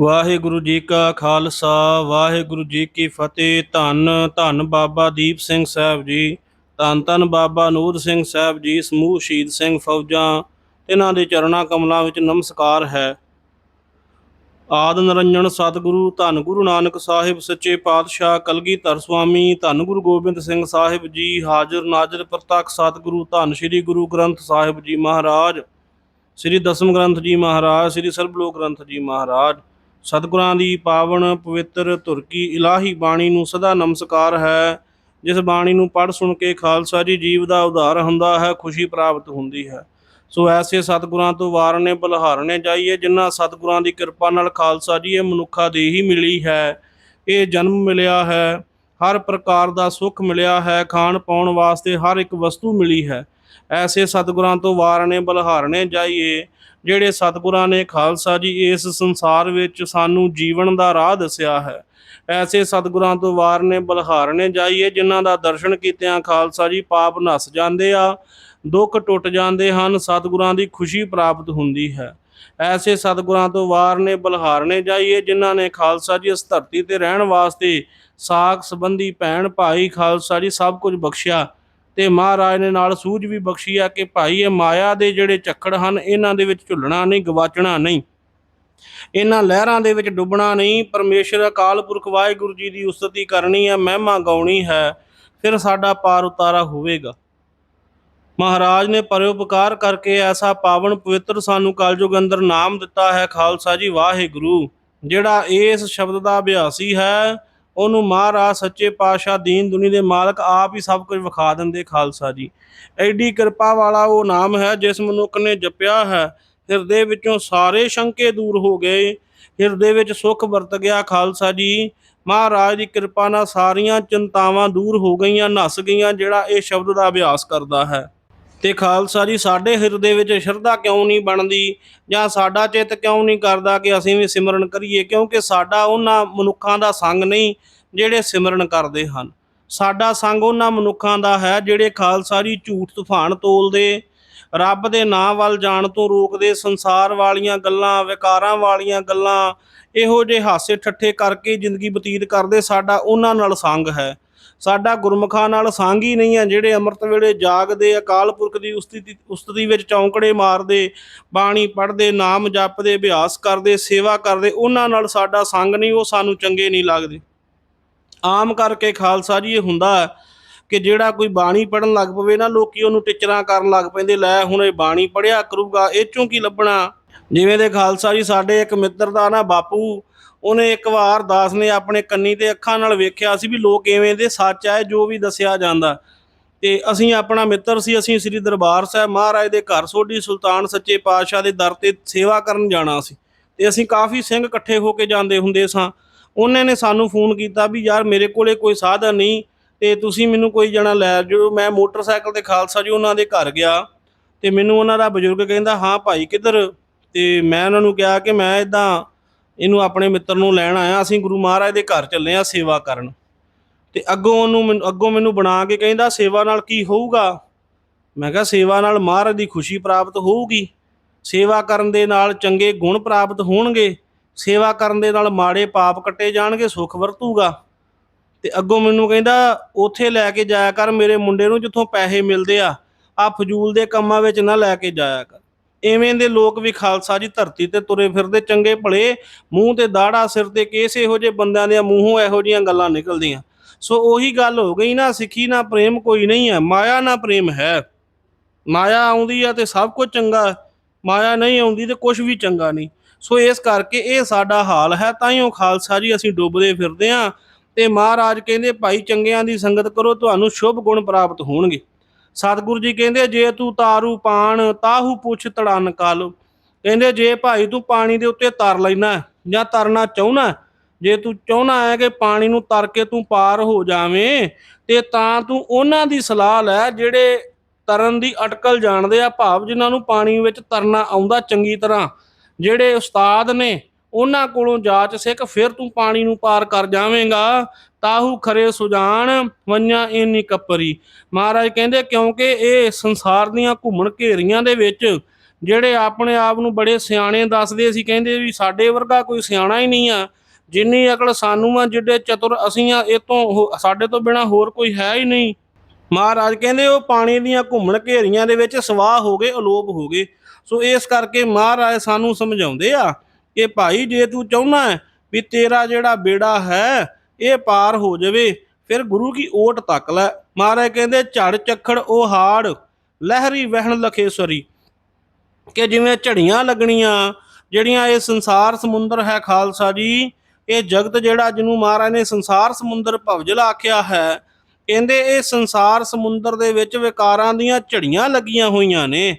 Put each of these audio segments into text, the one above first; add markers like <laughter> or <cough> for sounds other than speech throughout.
ਵਾਹਿਗੁਰੂ ਜੀ ਕਾ ਖਾਲਸਾ, ਵਾਹਿਗੁਰੂ ਜੀ ਕੀ ਫਤਿਹ। ਧੰਨ ਧੰਨ ਬਾਬਾ ਦੀਪ ਸਿੰਘ ਸਾਹਿਬ ਜੀ, ਧੰਨ ਧੰਨ ਬਾਬਾ ਨੂਰ ਸਿੰਘ ਸਾਹਿਬ ਜੀ, ਸਮੂਹ ਸ਼ਹੀਦ ਸਿੰਘ ਫੌਜਾਂ। ਇਹਨਾਂ ਦੇ ਚਰਣਾ ਕਮਲਾਂ ਵਿੱਚ ਨਮਸਕਾਰ ਹੈ। ਆਦ ਨਰੰਜਨ ਸਤਿਗੁਰੂ, ਧੰਨ ਗੁਰੂ ਨਾਨਕ ਸਾਹਿਬ, ਸੱਚੇ ਪਾਤਸ਼ਾਹ ਕਲਗੀਧਰ ਸੁਆਮੀ, ਧੰਨ ਗੁਰੂ ਗੋਬਿੰਦ ਸਿੰਘ ਸਾਹਿਬ ਜੀ, ਹਾਜ਼ਰ ਨਾਜ਼ਰ ਪ੍ਰਤੱਖ ਸਤਿਗੁਰੂ, ਧੰਨ ਸ੍ਰੀ ਗੁਰੂ ਗ੍ਰੰਥ ਸਾਹਿਬ ਜੀ ਮਹਾਰਾਜ, ਸ੍ਰੀ ਦਸਮ ਗ੍ਰੰਥ ਜੀ ਮਹਾਰਾਜ, ਸ੍ਰੀ ਸਰਬਲੋਕ ਗ੍ਰੰਥ ਜੀ ਮਹਾਰਾਜ। ਸਤਿਗੁਰਾਂ ਦੀ ਪਾਵਨ ਪਵਿੱਤਰ ਤੁਰਕੀ ਇਲਾਹੀ ਬਾਣੀ ਨੂੰ ਸਦਾ ਨਮਸਕਾਰ ਹੈ। ਜਿਸ ਬਾਣੀ ਨੂੰ ਪੜ੍ਹ ਸੁਣ ਕੇ ਖਾਲਸਾ ਜੀ ਜੀਵ ਦਾ ਉਧਾਰ ਹੁੰਦਾ ਹੈ, ਖੁਸ਼ੀ ਪ੍ਰਾਪਤ ਹੁੰਦੀ ਹੈ। ਸੋ ਐਸੇ ਸਤਿਗੁਰਾਂ ਤੋਂ ਵਾਰਨੇ ਬਲਹਾਰਨੇ ਜਾਈਏ, ਜਿਨ੍ਹਾਂ ਸਤਿਗੁਰਾਂ ਦੀ ਕਿਰਪਾ ਨਾਲ ਖਾਲਸਾ ਜੀ ਇਹ ਮਨੁੱਖਾ ਦੀ ਹੀ ਮਿਲੀ ਹੈ। ਇਹ ਜਨਮ ਮਿਲਿਆ ਹੈ, ਹਰ ਪ੍ਰਕਾਰ ਦਾ ਸੁੱਖ ਮਿਲਿਆ ਹੈ, ਖਾਣ ਪਾਉਣ ਵਾਸਤੇ ਹਰ ਇੱਕ ਵਸਤੂ ਮਿਲੀ ਹੈ। ਐਸੇ ਸਤਿਗੁਰਾਂ ਤੋਂ ਵਾਰਨੇ ਬਲਹਾਰਨੇ ਜਾਈਏ ਜਿਹੜੇ ਸਤਿਗੁਰਾਂ ਨੇ ਖਾਲਸਾ ਜੀ ਇਸ ਸੰਸਾਰ ਵਿੱਚ ਸਾਨੂੰ ਜੀਵਨ ਦਾ ਰਾਹ ਦੱਸਿਆ ਹੈ। ਐਸੇ ਸਤਿਗੁਰਾਂ ਤੋਂ ਵਾਰ ਵਾਰਨੇ ਬਲਹਾਰਨੇ ਜਾਈਏ, ਜਿਨ੍ਹਾਂ ਦਾ ਦਰਸ਼ਨ ਕੀਤਿਆਂ ਖਾਲਸਾ ਜੀ ਪਾਪ ਨਸ ਜਾਂਦੇ ਆ, ਦੁੱਖ ਟੁੱਟ ਜਾਂਦੇ ਹਨ, ਸਤਿਗੁਰਾਂ ਦੀ ਖੁਸ਼ੀ ਪ੍ਰਾਪਤ ਹੁੰਦੀ ਹੈ। ਐਸੇ ਸਤਿਗੁਰਾਂ ਤੋਂ ਵਾਰ ਵਾਰਨੇ ਬਲਹਾਰਨੇ ਜਾਈਏ, ਜਿਨ੍ਹਾਂ ਨੇ ਖਾਲਸਾ ਜੀ ਇਸ ਧਰਤੀ ਤੇ ਰਹਿਣ ਵਾਸਤੇ ਸਾਖ ਸੰਬੰਧੀ ਭੈਣ ਭਾਈ ਖਾਲਸਾ ਜੀ ਸਭ ਕੁਝ ਬਖਸ਼ਿਆ। ਤੇ ਮਹਾਰਾਜ ਨੇ ਨਾਲ ਸੂਝ ਵੀ ਬਖਸ਼ੀ ਆ ਕਿ ਭਾਈ ਇਹ ਮਾਇਆ ਦੇ ਜਿਹੜੇ ਚੱਕੜ ਹਨ, ਇਹਨਾਂ ਦੇ ਵਿੱਚ ਝੁੱਲਣਾ ਨਹੀਂ, ਗਵਾਚਣਾ ਨਹੀਂ। ਇਹਨਾਂ ਲਹਿਰਾਂ ਦੇ ਵਿੱਚ ਡੁੱਬਣਾ ਨਹੀਂ, ਪਰਮੇਸ਼ਰ ਅਕਾਲ ਪੁਰਖ ਵਾਹਿਗੁਰੂ ਜੀ ਦੀ ਉਸਤਤੀ ਕਰਨੀ ਹੈ ਮਹਿਮਾ ਗਾਉਣੀ ਹੈ, ਫਿਰ ਸਾਡਾ ਪਾਰ ਉਤਾਰਾ ਹੋਵੇਗਾ। ਮਹਾਰਾਜ ਨੇ ਪਰਉਪਕਾਰ ਕਰਕੇ ਐਸਾ ਪਾਵਨ ਪਵਿੱਤਰ ਸਾਨੂੰ ਕਲਯੁਗ ਅੰਦਰ ਨਾਮ ਦਿੱਤਾ ਹੈ, ਖਾਲਸਾ ਜੀ ਵਾਹਿਗੁਰੂ, ਜਿਹੜਾ ਇਸ ਸ਼ਬਦ ਦਾ ਅਭਿਆਸੀ ਹੈ ਉਹਨੂੰ ਮਹਾਰਾਜ ਸੱਚੇ ਪਾਤਸ਼ਾਹ ਦੀਨ ਦੁਨੀ ਦੇ ਮਾਲਕ ਆਪ ਹੀ ਸਭ ਕੁਝ ਵਿਖਾ ਦਿੰਦੇ ਖਾਲਸਾ ਜੀ। ਐਡੀ ਕਿਰਪਾ ਵਾਲਾ ਉਹ ਨਾਮ ਹੈ ਜਿਸ ਮਨੁੱਖ ਨੇ ਜਪਿਆ ਹੈ। ਹਿਰਦੇ ਵਿੱਚੋਂ ਸਾਰੇ ਸ਼ੰਕੇ ਦੂਰ ਹੋ ਗਏ। ਹਿਰਦੇ ਵਿੱਚ ਸੁੱਖ ਵਰਤ ਗਿਆ ਖਾਲਸਾ ਜੀ। ਮਹਾਰਾਜ ਦੀ ਕਿਰਪਾ ਨਾਲ ਸਾਰੀਆਂ ਚਿੰਤਾਵਾਂ ਦੂਰ ਹੋ ਗਈਆਂ, ਨਸ ਗਈਆਂ, ਜਿਹੜਾ ਇਹ ਸ਼ਬਦ ਦਾ ਅਭਿਆਸ ਕਰਦਾ ਹੈ। ਤੇ ਖਾਲਸਾ ਜੀ, ਸਾਡੇ ਹਿਰਦੇ ਵਿੱਚ ਸ਼ਰਧਾ ਕਿਉਂ ਨਹੀਂ ਬਣਦੀ? ਜਾਂ ਸਾਡਾ ਚਿੱਤ ਕਿਉਂ ਨਹੀਂ ਕਰਦਾ ਕਿ ਅਸੀਂ ਵੀ ਸਿਮਰਨ ਕਰੀਏ? ਕਿਉਂਕਿ ਸਾਡਾ ਉਹਨਾਂ ਮਨੁੱਖਾਂ ਦਾ ਸੰਗ ਨਹੀਂ ਜਿਹੜੇ ਸਿਮਰਨ ਕਰਦੇ ਹਨ। ਸਾਡਾ ਸੰਗ ਉਹਨਾਂ ਮਨੁੱਖਾਂ ਦਾ ਹੈ ਜਿਹੜੇ ਖਾਲਸਾ ਜੀ ਝੂਠ, ਤੂਫਾਨ ਤੋਲਦੇ, ਰੱਬ ਦੇ ਨਾਂ ਵੱਲ ਜਾਣ ਤੋਂ ਰੋਕਦੇ, ਸੰਸਾਰ ਵਾਲੀਆਂ ਗੱਲਾਂ, ਵਿਕਾਰਾਂ ਵਾਲੀਆਂ ਗੱਲਾਂ, ਇਹੋ ਜਿਹੇ ਹਾਸੇ ਠੱਠੇ ਕਰਕੇ ਜ਼ਿੰਦਗੀ ਬਤੀਤ ਕਰਦੇ ਸਾਡਾ ਉਹਨਾਂ ਨਾਲ ਸੰਗ ਹੈ। ਸਾਡਾ ਗੁਰਮੁਖਾਂ ਨਾਲ ਸੰਗ ਹੀ ਨਹੀਂ ਹੈ ਜਿਹੜੇ ਅੰਮ੍ਰਿਤ ਵੇਲੇ ਜਾਗਦੇ ਅਕਾਲ ਪੁਰਖ ਦੀ ਉਸਤਤੀ ਉਸਤਤੀ ਵਿੱਚ ਚੌਂਕੜੇ ਮਾਰਦੇ, ਬਾਣੀ ਪੜ੍ਹਦੇ, ਨਾਮ ਜਪਦੇ, ਅਭਿਆਸ ਕਰਦੇ, ਸੇਵਾ ਕਰਦੇ, ਉਹਨਾਂ ਨਾਲ ਸਾਡਾ ਸੰਗ ਨਹੀਂ, ਉਹ ਸਾਨੂੰ ਚੰਗੇ ਨਹੀਂ ਲੱਗਦੇ। ਆਮ ਕਰਕੇ ਖਾਲਸਾ ਜੀ ਇਹ ਹੁੰਦਾ ਹੈ ਕਿ ਜਿਹੜਾ ਕੋਈ ਬਾਣੀ ਪੜਨ ਲੱਗ ਪਵੇ ਨਾ, ਲੋਕੀ ਉਹਨੂੰ ਟਿਚਰਾਂ ਕਰਨ ਲੱਗ ਪੈਂਦੇ, ਲੈ ਹੁਣ ਇਹ ਬਾਣੀ ਪੜਿਆ ਕਰੂਗਾ, ਇਹ ਚੋਂ ਕੀ ਲੱਭਣਾ? ਜਿਵੇਂ ਦੇ ਖਾਲਸਾ ਜੀ ਸਾਡੇ ਇੱਕ ਮਿੱਤਰ ਦਾ ਨਾ ਬਾਪੂ ਉਹਨੇ ਇੱਕ ਵਾਰ ਦਾਸ ਨੇ ਆਪਣੇ ਕੰਨੀ ਤੇ ਅੱਖਾਂ ਨਾਲ ਵੇਖਿਆ ਸੀ ਵੀ ਲੋਕ ਐਵੇਂ ਦੇ ਸੱਚ ਹੈ ਜੋ ਵੀ ਦੱਸਿਆ ਜਾਂਦਾ। ਤੇ ਅਸੀਂ ਆਪਣਾ ਮਿੱਤਰ ਸੀ, ਅਸੀਂ ਸ੍ਰੀ ਦਰਬਾਰ ਸਾਹਿਬ ਮਹਾਰਾਜ ਦੇ ਘਰ ਸੋਢੀ ਸੁਲਤਾਨ ਸੱਚੇ ਪਾਤਸ਼ਾਹ ਦੇ ਦਰ ਤੇ ਸੇਵਾ ਕਰਨ ਜਾਣਾ ਸੀ। ਤੇ ਅਸੀਂ ਕਾਫੀ ਸਿੰਘ ਇਕੱਠੇ ਹੋ ਕੇ ਜਾਂਦੇ ਹੁੰਦੇ ਸਾਂ। ਉਹਨੇ ਨੇ ਸਾਨੂੰ ਫੋਨ ਕੀਤਾ ਵੀ ਯਾਰ ਮੇਰੇ ਕੋਲੇ ਕੋਈ ਸਾਧਨ ਨਹੀਂ, ਤੇ ਤੁਸੀਂ ਮੈਨੂੰ ਕੋਈ ਜਣਾ ਲੈ ਜਾਓ ਮੈਂ ਮੋਟਰਸਾਈਕਲ ਤੇ ਖਾਲਸਾ ਜੀ ਉਹਨਾਂ ਦੇ ਘਰ ਗਿਆ ਤੇ ਮੈਨੂੰ ਉਹਨਾਂ ਦਾ ਬਜ਼ੁਰਗ ਕਹਿੰਦਾ, ਹਾਂ ਭਾਈ ਕਿੱਧਰ? ਤੇ ਮੈਂ ਉਹਨਾਂ ਨੂੰ ਕਿਹਾ ਕਿ ਮੈਂ ਇਦਾਂ ਇਹਨੂੰ ਆਪਣੇ ਮਿੱਤਰ ਨੂੰ ਲੈਣ ਆਇਆ। ਅਸੀਂ ਗੁਰੂ ਮਹਾਰਾਜ ਦੇ ਘਰ ਚੱਲੇ ਆ ਸੇਵਾ ਕਰਨ। ਤੇ ਅੱਗੋਂ ਉਹਨੂੰ ਮੈਨੂੰ- ਅੱਗੋਂ ਮੈਨੂੰ ਬਣਾ ਕੇ ਕਹਿੰਦਾ, ਸੇਵਾ ਨਾਲ ਕੀ ਹੋਊਗਾ? ਮੈਂ ਕਿਹਾ, ਸੇਵਾ ਨਾਲ ਮਹਾਰਾਜ ਦੀ ਖੁਸ਼ੀ ਪ੍ਰਾਪਤ ਹੋਊਗੀ। ਸੇਵਾ ਕਰਨ ਦੇ ਨਾਲ ਚੰਗੇ ਗੁਣ ਪ੍ਰਾਪਤ ਹੋਣਗੇ। ਸੇਵਾ ਕਰਨ ਦੇ ਨਾਲ ਮਾੜੇ ਪਾਪ ਕੱਟੇ ਜਾਣਗੇ, ਸੁਖ ਵਰਤੂਗਾ। ਤੇ ਅੱਗੋਂ ਮੈਨੂੰ ਕਹਿੰਦਾ, ਉੱਥੇ ਲੈ ਕੇ ਜਾਇਆ ਕਰ, ਮੇਰੇ ਮੁੰਡੇ ਨੂੰ ਜਿੱਥੋਂ ਪੈਸੇ ਮਿਲਦੇ ਆ ਆ ਫਜ਼ੂਲ ਦੇ ਕੰਮਾਂ ਵਿੱਚ ਨਾ ਲੈ ਕੇ ਜਾਇਆ ਕਰ। ਐਵੇਂ ਦੇ ਲੋਕ ਵੀ ਖਾਲਸਾ ਜੀ ਧਰਤੀ ਤੇ ਤੁਰੇ ਫਿਰਦੇ, ਚੰਗੇ ਭਲੇ, ਮੂੰਹ ਤੇ ਦਾੜਾ ਸਿਰ ਤੇ ਕੇਸ, ਇਹੋ ਜਿਹੇ ਬੰਦਿਆਂ ਦੇ ਮੂੰਹੋਂ ਇਹੋ ਜੀਆਂ ਗੱਲਾਂ ਨਿਕਲਦੀਆਂ। ਸੋ ਉਹੀ ਗੱਲ ਹੋ ਗਈ ਨਾ, ਸਿੱਖੀ ਨਾ ਪ੍ਰੇਮ ਕੋਈ ਨਹੀਂ ਹੈ, ਮਾਇਆ ਨਾ ਪ੍ਰੇਮ ਹੈ। ਮਾਇਆ ਆਉਂਦੀ ਆ ਤੇ ਸਭ ਕੁਝ ਚੰਗਾ ਮਾਇਆ ਨਹੀਂ ਆਉਂਦੀ ਤੇ ਕੁਝ ਵੀ ਚੰਗਾ ਨਹੀਂ। ਸੋ ਇਸ ਕਰਕੇ ਇਹ ਸਾਡਾ ਹਾਲ ਹੈ ਤਾਂ ਹੀ ਉਹ ਖਾਲਸਾ ਜੀ ਅਸੀਂ ਡੁੱਬਦੇ ਫਿਰਦੇ ਆਂ ਤੇ ਮਹਾਰਾਜ ਕਹਿੰਦੇ, ਭਾਈ ਚੰਗਿਆਂ ਦੀ ਸੰਗਤ ਕਰੋ, ਤੁਹਾਨੂੰ ਸ਼ੁਭ ਗੁਣ ਪ੍ਰਾਪਤ ਹੋਣਗੇ। ਸਤਿਗੁਰੂ ਜੀ ਕਹਿੰਦੇ, ਜੇ ਤੂੰ ਤਾਰੂ ਪਾਣ, ਤਾਹੂ ਪੁੱਛ ਤੜਨ ਕਲ। ਕਹਿੰਦੇ, ਜੇ ਭਾਈ ਤੂੰ ਪਾਣੀ ਦੇ ਉੱਤੇ ਤਰ ਲੈਣਾ, ਜਾਂ ਤਰਨਾ ਚਾਹੁੰਨਾ ਜੇ ਤੂੰ ਚਾਹੁੰਨਾ ਹੈ ਕਿ ਪਾਣੀ ਨੂੰ ਤਰ ਕੇ ਤੂੰ ਪਾਰ ਹੋ ਜਾਵੇਂ, ਤੇ ਤਾਂ ਤੂੰ ਉਹਨਾਂ ਦੀ ਸਲਾਹ ਲੈ, ਜਿਹੜੇ ਤਰਨ ਦੀ ਅਟਕਲ ਜਾਣਦੇ ਆ, ਭਾਵ ਜਿਨ੍ਹਾਂ ਨੂੰ ਪਾਣੀ ਵਿੱਚ ਤਰਨਾ ਆਉਂਦਾ ਚੰਗੀ ਤਰ੍ਹਾਂ। ਜਿਹੜੇ ਉਸਤਾਦ ਨੇ ਉਹਨਾਂ ਕੋਲੋਂ ਜਾਚ ਸਿੱਖ, ਫਿਰ ਤੂੰ ਪਾਣੀ ਨੂੰ ਪਾਰ ਕਰ ਜਾਵੇਂਗਾ। ਤਾਹੂ ਖਰੇ ਸੁਜਾਨ ਵੰਨਾ ਇੰਨੀ ਕੱਪਰੀ। ਮਹਾਰਾਜ ਕਹਿੰਦੇ, ਕਿਉਂਕਿ ਇਹ ਸੰਸਾਰ ਦੀਆਂ ਘੁੰਮਣ ਘੇਰੀਆਂ ਦੇ ਵਿੱਚ, ਜਿਹੜੇ ਆਪਣੇ ਆਪ ਨੂੰ ਬੜੇ ਸਿਆਣੇ ਦੱਸਦੇ ਸੀ, ਕਹਿੰਦੇ ਵੀ ਸਾਡੇ ਵਰਗਾ ਕੋਈ ਸਿਆਣਾ ਹੀ ਨਹੀਂ ਆ। ਜਿੰਨੀ ਅਕਲ ਸਾਨੂੰ ਆ ਜਿਹੜੇ ਚਤੁਰ ਅਸੀਂ ਆ, ਇਹ ਤੋਂ ਹੋ- ਸਾਡੇ ਤੋਂ ਬਿਨਾ ਹੋਰ ਕੋਈ ਹੈ ਹੀ ਨਹੀਂ। ਮਹਾਰਾਜ ਕਹਿੰਦੇ, ਉਹ ਪਾਣੀ ਦੀਆਂ ਘੁੰਮਣ ਘੇਰੀਆਂ ਦੇ ਵਿੱਚ ਸਵਾਹ ਹੋ ਗਏ, ਅਲੋਪ ਹੋ ਗਏ। ਸੋ ਇਸ ਕਰਕੇ ਮਹਾਰਾਜ ਸਾਨੂੰ ਸਮਝਾਉਂਦੇ ਆ ਕਿ ਭਾਈ ਜੇ ਤੂੰ ਚਾਹੁੰਦਾ ਹੈ ਵੀ ਤੇਰਾ ਜਿਹੜਾ ਬੇੜਾ ਹੈ, ਇਹ ਪਾਰ ਹੋ ਜਾਵੇ, ਫਿਰ ਗੁਰੂ ਕੀ ਓਟ ਤੱਕ ਲੈ। ਮਹਾਰਾਜ ਕਹਿੰਦੇ, ਝੜ ਚੱਖੜ ਉਹ ਹਾੜ, ਲਹਿਰੀ ਵਹਿਣ ਲਖੇਸਰੀ। ਕਿ ਜਿਵੇਂ ਝੜੀਆਂ ਲੱਗਣੀਆਂ, ਜਿਹੜੀਆਂ ਇਹ ਸੰਸਾਰ ਸਮੁੰਦਰ ਹੈ ਖਾਲਸਾ ਜੀ, ਇਹ ਜਗਤ ਜਿਹੜਾ ਜਿਹਨੂੰ ਮਹਾਰਾਜ ਨੇ ਸੰਸਾਰ ਸਮੁੰਦਰ ਭਵਜਲ ਆਖਿਆ ਹੈ, ਕਹਿੰਦੇ ਇਹ ਸੰਸਾਰ ਸਮੁੰਦਰ ਦੇ ਵਿੱਚ ਵਿਕਾਰਾਂ ਦੀਆਂ ਝੜੀਆਂ ਲੱਗੀਆਂ ਹੋਈਆਂ ਨੇ,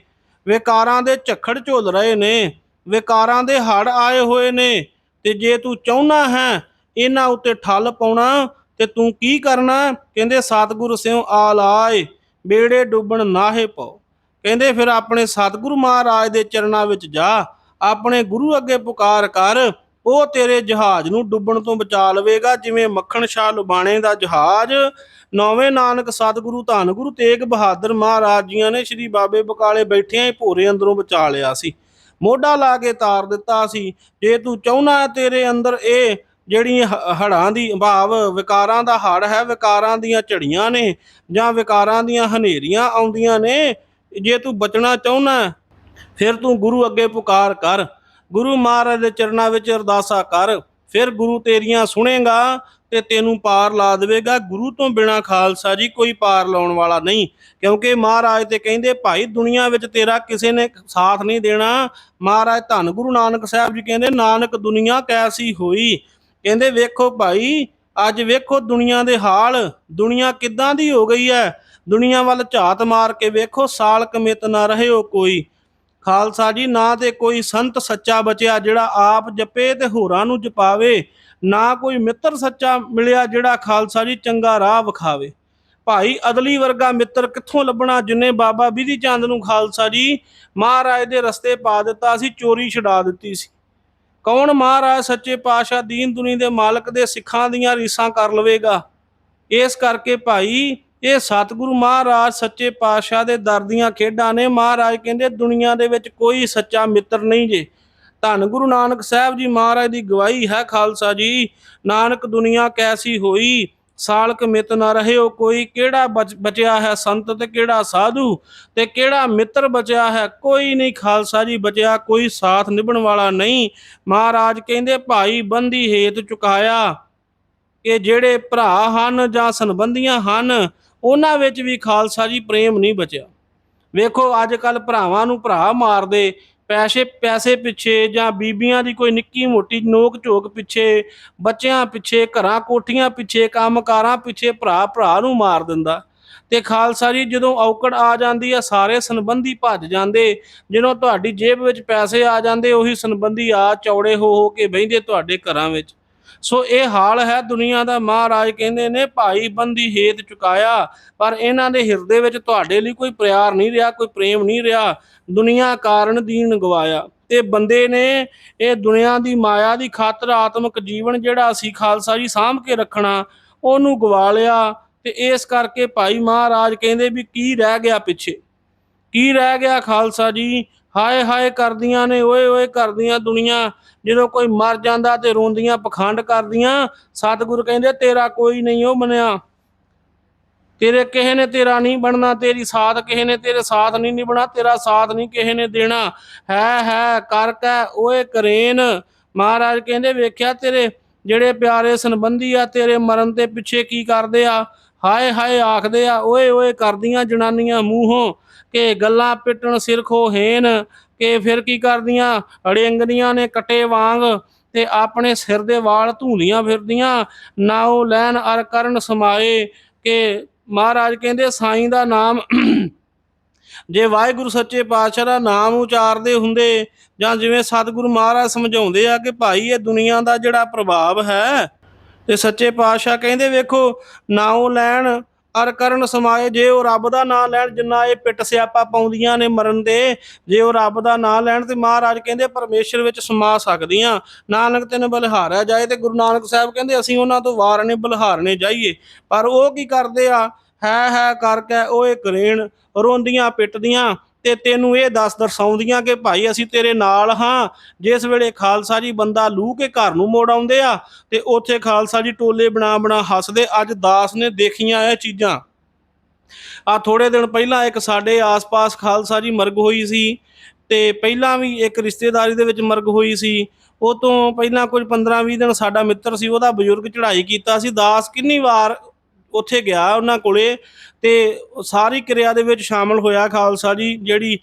ਵਿਕਾਰਾਂ ਦੇ ਝੱਖੜ ਝੁੱਲ ਰਹੇ ਨੇ। ਵਿਕਾਰਾਂ ਦੇ ਹੜ ਆਏ ਹੋਏ ਨੇ। ਤੇ ਜੇ ਤੂੰ ਚਾਹੁੰਦਾ ਹੈ ਇਹਨਾਂ ਉੱਤੇ ਠੱਲ ਪਾਉਣਾ, ਤੇ ਤੂੰ ਕੀ ਕਰਨਾ? ਕਹਿੰਦੇ, ਸਤਿਗੁਰ ਸਿਉ ਆ ਲਾਏ ਬੇੜੇ ਡੁੱਬਣ ਨਾਹੇ ਪਾਓ। ਕਹਿੰਦੇ, ਫਿਰ ਆਪਣੇ ਸਤਿਗੁਰੂ ਮਹਾਰਾਜ ਦੇ ਚਰਨਾਂ ਵਿੱਚ ਜਾ, ਆਪਣੇ ਗੁਰੂ ਅੱਗੇ ਪੁਕਾਰ ਕਰ। ਉਹ ਤੇਰੇ ਜਹਾਜ਼ ਨੂੰ ਡੁੱਬਣ ਤੋਂ ਬਚਾ ਲਵੇਗਾ, ਜਿਵੇਂ ਮੱਖਣ ਸ਼ਾਹ ਲੁਬਾਣੇ ਦਾ ਜਹਾਜ਼। ਨੌਵੇਂ ਨਾਨਕ ਸਤਿਗੁਰੂ, ਧੰਨ ਗੁਰੂ ਤੇਗ ਬਹਾਦਰ ਮਹਾਰਾਜ ਜੀਆਂ ਨੇ ਸ੍ਰੀ ਬਾਬੇ ਬਕਾਲੇ ਬੈਠਿਆਂ ਹੀ ਭੋਰੇ ਅੰਦਰੋਂ ਬਚਾ ਲਿਆ ਸੀ। ਮੋਢਾ ਲਾ ਕੇ ਤਾਰ ਦਿੱਤਾ ਸੀ। ਜੇ ਤੂੰ ਚਾਹੁੰਦਾ ਤੇਰੇ ਅੰਦਰ ਇਹ ਜਿਹੜੀ ਹ- ਹੜ੍ਹਾਂ ਦੀ ਭਾਵ ਵਿਕਾਰਾਂ ਦਾ ਹੜ ਹੈ, ਵਿਕਾਰਾਂ ਦੀਆਂ ਝੜੀਆਂ ਨੇ ਜਾਂ ਵਿਕਾਰਾਂ ਦੀਆਂ ਹਨੇਰੀਆਂ ਆਉਂਦੀਆਂ ਨੇ, ਜੇ ਤੂੰ ਬਚਣਾ ਚਾਹੁੰਦਾ ਫਿਰ ਤੂੰ ਗੁਰੂ ਅੱਗੇ ਪੁਕਾਰ ਕਰ। ਗੁਰੂ ਮਹਾਰਾਜ ਦੇ ਚਰਨਾਂ ਵਿੱਚ ਅਰਦਾਸਾ ਕਰ। ਫਿਰ ਗੁਰੂ ਤੇਰੀਆਂ ਸੁਣੇਗਾ ਤੇ ਤੈਨੂੰ ਪਾਰ ਲਾ ਦੇਵੇਗਾ। ਗੁਰੂ ਤੋਂ ਬਿਨਾ ਖਾਲਸਾ ਜੀ ਕੋਈ ਪਾਰ ਲਾਉਣ ਵਾਲਾ ਨਹੀਂ। ਕਿਉਂਕਿ ਮਹਾਰਾਜ ਤੇ ਕਹਿੰਦੇ, ਭਾਈ, ਦੁਨੀਆ ਵਿੱਚ ਤੇਰਾ ਕਿਸੇ ਨੇ ਸਾਥ ਨਹੀਂ ਦੇਣਾ। ਮਹਾਰਾਜ ਧੰਨ ਗੁਰੂ ਨਾਨਕ ਸਾਹਿਬ ਜੀ ਕਹਿੰਦੇ, ਨਾਨਕ, ਦੁਨੀਆ ਕੈਸੀ ਹੋਈ? ਕਹਿੰਦੇ, ਵੇਖੋ ਭਾਈ, ਅੱਜ ਵੇਖੋ ਦੁਨੀਆ ਦੇ ਹਾਲ। ਦੁਨੀਆ ਕਿੱਦਾਂ ਦੀ ਹੋ ਗਈ ਹੈ? ਦੁਨੀਆ ਵੱਲ ਝਾਤ ਮਾਰ ਕੇ ਵੇਖੋ ਸਾਲ ਕਮਿਤ ਨਾ ਰਹਿਓ ਕੋਈ। ਖਾਲਸਾ ਜੀ, ਨਾ ਤੇ ਕੋਈ ਸੰਤ ਸੱਚਾ ਬਚਿਆ, ਜਿਹੜਾ ਆਪ ਜਪੇ ਤੇ ਹੋਰਾਂ ਨੂੰ ਜਪਾਵੇ। ਨਾ ਕੋਈ ਮਿੱਤਰ ਸੱਚਾ ਮਿਲਿਆ ਜਿਹੜਾ ਖਾਲਸਾ ਜੀ ਚੰਗਾ ਰਾਹ ਵਿਖਾਵੇ। ਭਾਈ ਅਦਲੀ ਵਰਗਾ ਮਿੱਤਰ ਕਿੱਥੋਂ ਲੱਭਣਾ? ਜਿਨੇ ਬਾਬਾ ਬਿਧੀ ਚੰਦ ਨੂੰ ਖਾਲਸਾ ਜੀ ਮਹਾਰਾਜ ਦੇ ਰਸਤੇ ਪਾ ਦਿੱਤਾ ਸੀ, ਚੋਰੀ ਛਡਾ ਦਿੱਤੀ ਸੀ। ਕੌਣ ਮਹਾਰਾਜ ਸੱਚੇ ਪਾਤਸ਼ਾਹ ਦੀਨ ਦੁਨੀ ਦੇ ਮਾਲਕ ਦੇ ਸਿੱਖਾਂ ਦੀਆਂ ਰੀਸਾਂ ਕਰ ਲਵੇਗਾ? ਇਸ ਕਰਕੇ ਭਾਈ ਇਹ ਸਤਿਗੁਰੂ ਮਹਾਰਾਜ ਸੱਚੇ ਪਾਤਸ਼ਾਹ ਦੇ ਦਰ ਦੀਆਂ ਖੇਡਾਂ ਨੇ। ਮਹਾਰਾਜ ਕਹਿੰਦੇ ਦੁਨੀਆ ਦੇ ਵਿੱਚ ਕੋਈ ਸੱਚਾ ਮਿੱਤਰ ਨਹੀਂ ਜੇ। ਧੰਨ ਗੁਰੂ ਨਾਨਕ ਸਾਹਿਬ ਜੀ ਮਹਾਰਾਜ ਦੀ ਗਵਾਹੀ ਹੈ ਖਾਲਸਾ ਜੀ। ਨਾਨਕ ਦੁਨੀਆ ਕੈਸੀ ਹੋਈ? ਸਾਲਕ ਮਿਤ ਨਾ ਰਹਿਓ ਕੋਈ। ਕਿਹੜਾ ਬਚਿਆ ਹੈ ਸੰਤ ਤੇ ਕਿਹੜਾ ਸਾਧੂ? ਤੇ ਕਿਹੜਾ ਮਿੱਤਰ ਬਚਿਆ ਹੈ? ਕੋਈ ਨਹੀਂ ਖਾਲਸਾ ਜੀ, ਬਚਿਆ ਕੋਈ ਸਾਥ ਨਿਭਣ ਵਾਲਾ ਨਹੀਂ। ਮਹਾਰਾਜ ਕਹਿੰਦੇ, ਭਾਈ ਬੰਦੀ ਹੇਤ ਚੁਕਾਇਆ ਕਿ ਜਿਹੜੇ ਭਰਾ ਹਨ ਜਾਂ ਸੰਬੰਧੀਆਂ ਹਨ, ਉਹਨਾਂ ਵਿੱਚ ਵੀ ਖਾਲਸਾ ਜੀ ਪ੍ਰੇਮ ਨਹੀਂ ਬਚਿਆ। ਵੇਖੋ, ਅੱਜ ਕੱਲ ਭਰਾਵਾਂ ਨੂੰ ਭਰਾ ਮਾਰਦੇ। ਪੈਸੇ ਪੈਸੇ ਪਿੱਛੇ ਜਾਂ ਬੀਬੀਆਂ ਦੀ ਕੋਈ ਨਿੱਕੀ ਮੋਟੀ ਨੋਕ ਝੋਕ ਪਿੱਛੇ, ਬੱਚਿਆਂ ਪਿੱਛੇ, ਘਰਾਂ ਕੋਠੀਆਂ ਪਿੱਛੇ, ਕੰਮਕਾਰਾਂ ਪਿੱਛੇ ਭਰਾ ਭਰਾ ਨੂੰ ਮਾਰ ਦਿੰਦਾ। ਤੇ ਖਾਲਸਾ ਜੀ, ਜਦੋਂ ਔਕੜ ਆ ਜਾਂਦੀ ਆ, ਸਾਰੇ ਸੰਬੰਧੀ ਭੱਜ ਜਾਂਦੇ। ਜਦੋਂ ਤੁਹਾਡੀ ਜੇਬ ਵਿੱਚ ਪੈਸੇ ਆ ਜਾਂਦੇ, ਉਹੀ ਸੰਬੰਧੀ ਆ ਚੌੜੇ ਹੋ ਹੋ ਕੇ ਬਹਿੰਦੇ ਤੁਹਾਡੇ ਘਰਾਂ ਵਿੱਚ। ਸੋ ਇਹ ਹਾਲ ਹੈ, ਦੁਨੀਆ ਦਾ ਮਹਾਰਾਜ ਕਹਿੰਦੇ ਨੇ, ਭਾਈ ਬੰਦੀ ਹੇਤ ਚੁਕਾਇਆ। ਪਰ ਇਹਨਾਂ ਦੇ ਹਿਰਦੇ ਵਿੱਚ ਤੁਹਾਡੇ ਲਈ ਕੋਈ ਪਿਆਰ ਨਹੀਂ ਰਿਹਾ, ਕੋਈ ਪ੍ਰੇਮ ਨਹੀਂ ਰਿਹਾ। ਦੁਨੀਆ ਕਾਰਨ ਦੀਨ ਗਵਾਇਆ। ਤੇ ਬੰਦੇ ਨੇ ਇਹ ਦੁਨੀਆ ਦੀ ਮਾਇਆ ਦੀ ਖਾਤਰ ਆਤਮਿਕ ਜੀਵਨ ਜਿਹੜਾ ਸੀ ਖਾਲਸਾ ਜੀ ਸਾਂਭ ਕੇ ਰੱਖਣਾ, ਉਹਨੂੰ ਗਵਾ ਲਿਆ। ਤੇ ਇਸ ਕਰਕੇ ਭਾਈ ਮਹਾਰਾਜ ਕਹਿੰਦੇ ਵੀ ਕੀ ਰਹਿ ਗਿਆ ਪਿੱਛੇ? ਕੀ ਰਹਿ ਗਿਆ ਖਾਲਸਾ ਜੀ? ਹਾਏ ਹਾਏ ਕਰਦੀਆਂ ਨੇ, ਓਏ ਓਏ ਕਰਦੀਆਂ ਦੁਨੀਆ। ਜਦੋਂ ਕੋਈ ਮਰ ਜਾਂਦਾ ਤੇ ਰੋਂਦੀਆਂ ਪਖੰਡ ਕਰਦੀਆਂ, ਸਤਿਗੁਰ ਕਹਿੰਦੇ ਤੇਰਾ ਕੋਈ ਨਹੀਂ ਉਹ ਬਣਿਆ ਤੇਰੇ ਕਿਸੇ ਨੇ ਤੇਰਾ ਨਹੀਂ ਬਣਨਾ, ਤੇਰੀ ਸਾਥ ਕਿਸੇ ਨੇ ਤੇਰੇ ਸਾਥ ਨਹੀਂ ਨਿਭਣਾ, ਤੇਰਾ ਸਾਥ ਨਹੀਂ ਕਿਸੇ ਨੇ ਦੇਣਾ। ਹੈ ਹੈ, ਕਰ ਕੈ, ਓਏ ਕਰੇਨ। ਮਹਾਰਾਜ ਕਹਿੰਦੇ ਵੇਖਿਆ ਤੇਰੇ ਜਿਹੜੇ ਪਿਆਰੇ ਸੰਬੰਧੀ ਆ, ਤੇਰੇ ਮਰਨ ਤੇ ਪਿੱਛੇ ਕੀ ਕਰਦੇ ਆ? ਹਾਏ ਹਾਏ ਆਖਦੇ ਆ, ਓਏ ਓਏ ਕਰਦੀਆਂ ਜਨਾਨੀਆਂ ਮੂੰਹੋਂ। ਕਿ ਗੱਲਾਂ ਪਿੱਟਣ ਸਿਰ ਖੋਹੇਨ ਕਿ ਫਿਰ ਕੀ ਕਰਦੀਆਂ? ਅੜਿੰਗਦੀਆਂ ਨੇ ਕੱਟੇ ਵਾਂਗ ਤੇ ਆਪਣੇ ਸਿਰ ਦੇ ਵਾਲ ਧੂਲੀਆਂ ਫਿਰਦੀਆਂ। ਨਾਉ ਲੈਣ ਅਰ ਕਰਨ ਸਮਾਏ, ਕਿ ਮਹਾਰਾਜ ਕਹਿੰਦੇ ਸਾਈਂ ਦਾ ਨਾਮ <clears throat> ਜੇ ਵਾਹਿਗੁਰੂ ਸੱਚੇ ਪਾਤਸ਼ਾਹ ਦਾ ਨਾਮ ਉਚਾਰਦੇ ਹੁੰਦੇ, ਜਾਂ ਜਿਵੇਂ ਸਤਿਗੁਰੂ ਮਹਾਰਾਜ ਸਮਝਾਉਂਦੇ ਆ ਕਿ ਭਾਈ ਇਹ ਦੁਨੀਆ ਦਾ ਜਿਹੜਾ ਪ੍ਰਭਾਵ ਹੈ। ਤੇ ਸੱਚੇ ਪਾਤਸ਼ਾਹ ਕਹਿੰਦੇ ਵੇਖੋ ਨਾਉ ਲੈਣ ਅਰ ਕਰਨ ਸਮਾਏ ਜੇ ਉਹ ਰੱਬ ਦਾ ਨਾਮ ਲੈਣ, ਜਿੰਨਾ ਇਹ ਪਿੱਟ ਸਿਆਪਾ ਪਾਉਂਦੀਆਂ ਨੇ ਮਰਨ ਦੇ, ਜੇ ਉਹ ਰੱਬ ਦਾ ਨਾਮ ਲੈਣ ਤੇ ਮਹਾਰਾਜ ਕਹਿੰਦੇ ਪਰਮੇਸ਼ਰ ਵਿੱਚ ਸਮਾ ਸਕਦੀਆਂ। ਨਾਨਕ ਤੈਨੂੰ ਬਲਿਹਾਰਿਆ ਜਾਏ ਤੇ ਗੁਰੂ ਨਾਨਕ ਸਾਹਿਬ ਕਹਿੰਦੇ ਅਸੀਂ ਉਹਨਾਂ ਤੋਂ ਵਾਰਨੇ ਬਲਿਹਾਰਨੇ ਜਾਈਏ। ਪਰ ਉਹ ਕੀ ਕਰਦੇ ਆ? ਹੈ ਹੈ ਕਰਕੇ ਉਹ ਓਏ ਕਰੇਣ ਰੋਂਦੀਆਂ, ਪਿੱਟਦੀਆਂ। ਤੇ ਤੈਨੂੰ ਇਹ ਦੱਸ ਦਰਸਾਉਂਦੀਆਂ ਕਿ ਭਾਈ ਅਸੀਂ ਤੇਰੇ ਨਾਲ ਹਾਂ। ਜਿਸ ਵੇਲੇ ਖਾਲਸਾ ਜੀ ਬੰਦਾ ਲੂ ਕੇ ਘਰ ਨੂੰ ਮੋੜ ਆਉਂਦੇ ਆ ਤੇ ਉੱਥੇ ਖਾਲਸਾ ਜੀ ਟੋਲੇ ਬਣਾ ਬਣਾ ਹੱਸਦੇ, ਅੱਜ ਦਾਸ ਨੇ ਦੇਖੀਆਂ ਇਹ ਚੀਜ਼ਾਂ। ਆ ਥੋੜੇ ਦਿਨ ਪਹਿਲਾਂ ਇੱਕ ਸਾਡੇ ਆਸ-ਪਾਸ ਖਾਲਸਾ ਜੀ ਮਰਗ ਹੋਈ ਸੀ ਤੇ ਪਹਿਲਾਂ ਵੀ ਇੱਕ ਰਿਸ਼ਤੇਦਾਰੀ ਦੇ ਵਿੱਚ ਮਰਗ ਹੋਈ ਸੀ। ਉਹ ਤੋਂ ਪਹਿਲਾਂ ਕੁਝ 15-20 ਦਿਨ ਸਾਡਾ ਮਿੱਤਰ ਸੀ, ਉਹਦਾ ਬਜ਼ੁਰਗ ਚੜ੍ਹਾਈ ਕੀਤਾ ਸੀ। ਦਾਸ ਕਿੰਨੀ ਵਾਰ ਉੱਥੇ ਗਿਆ ਉਹਨਾਂ ਕੋਲੇ ਤੇ ਸਾਰੀ ਕਿਰਿਆ ਦੇ ਵਿੱਚ ਸ਼ਾਮਲ ਹੋਇਆ ਖਾਲਸਾ ਜੀ, ਜਿਹੜੀ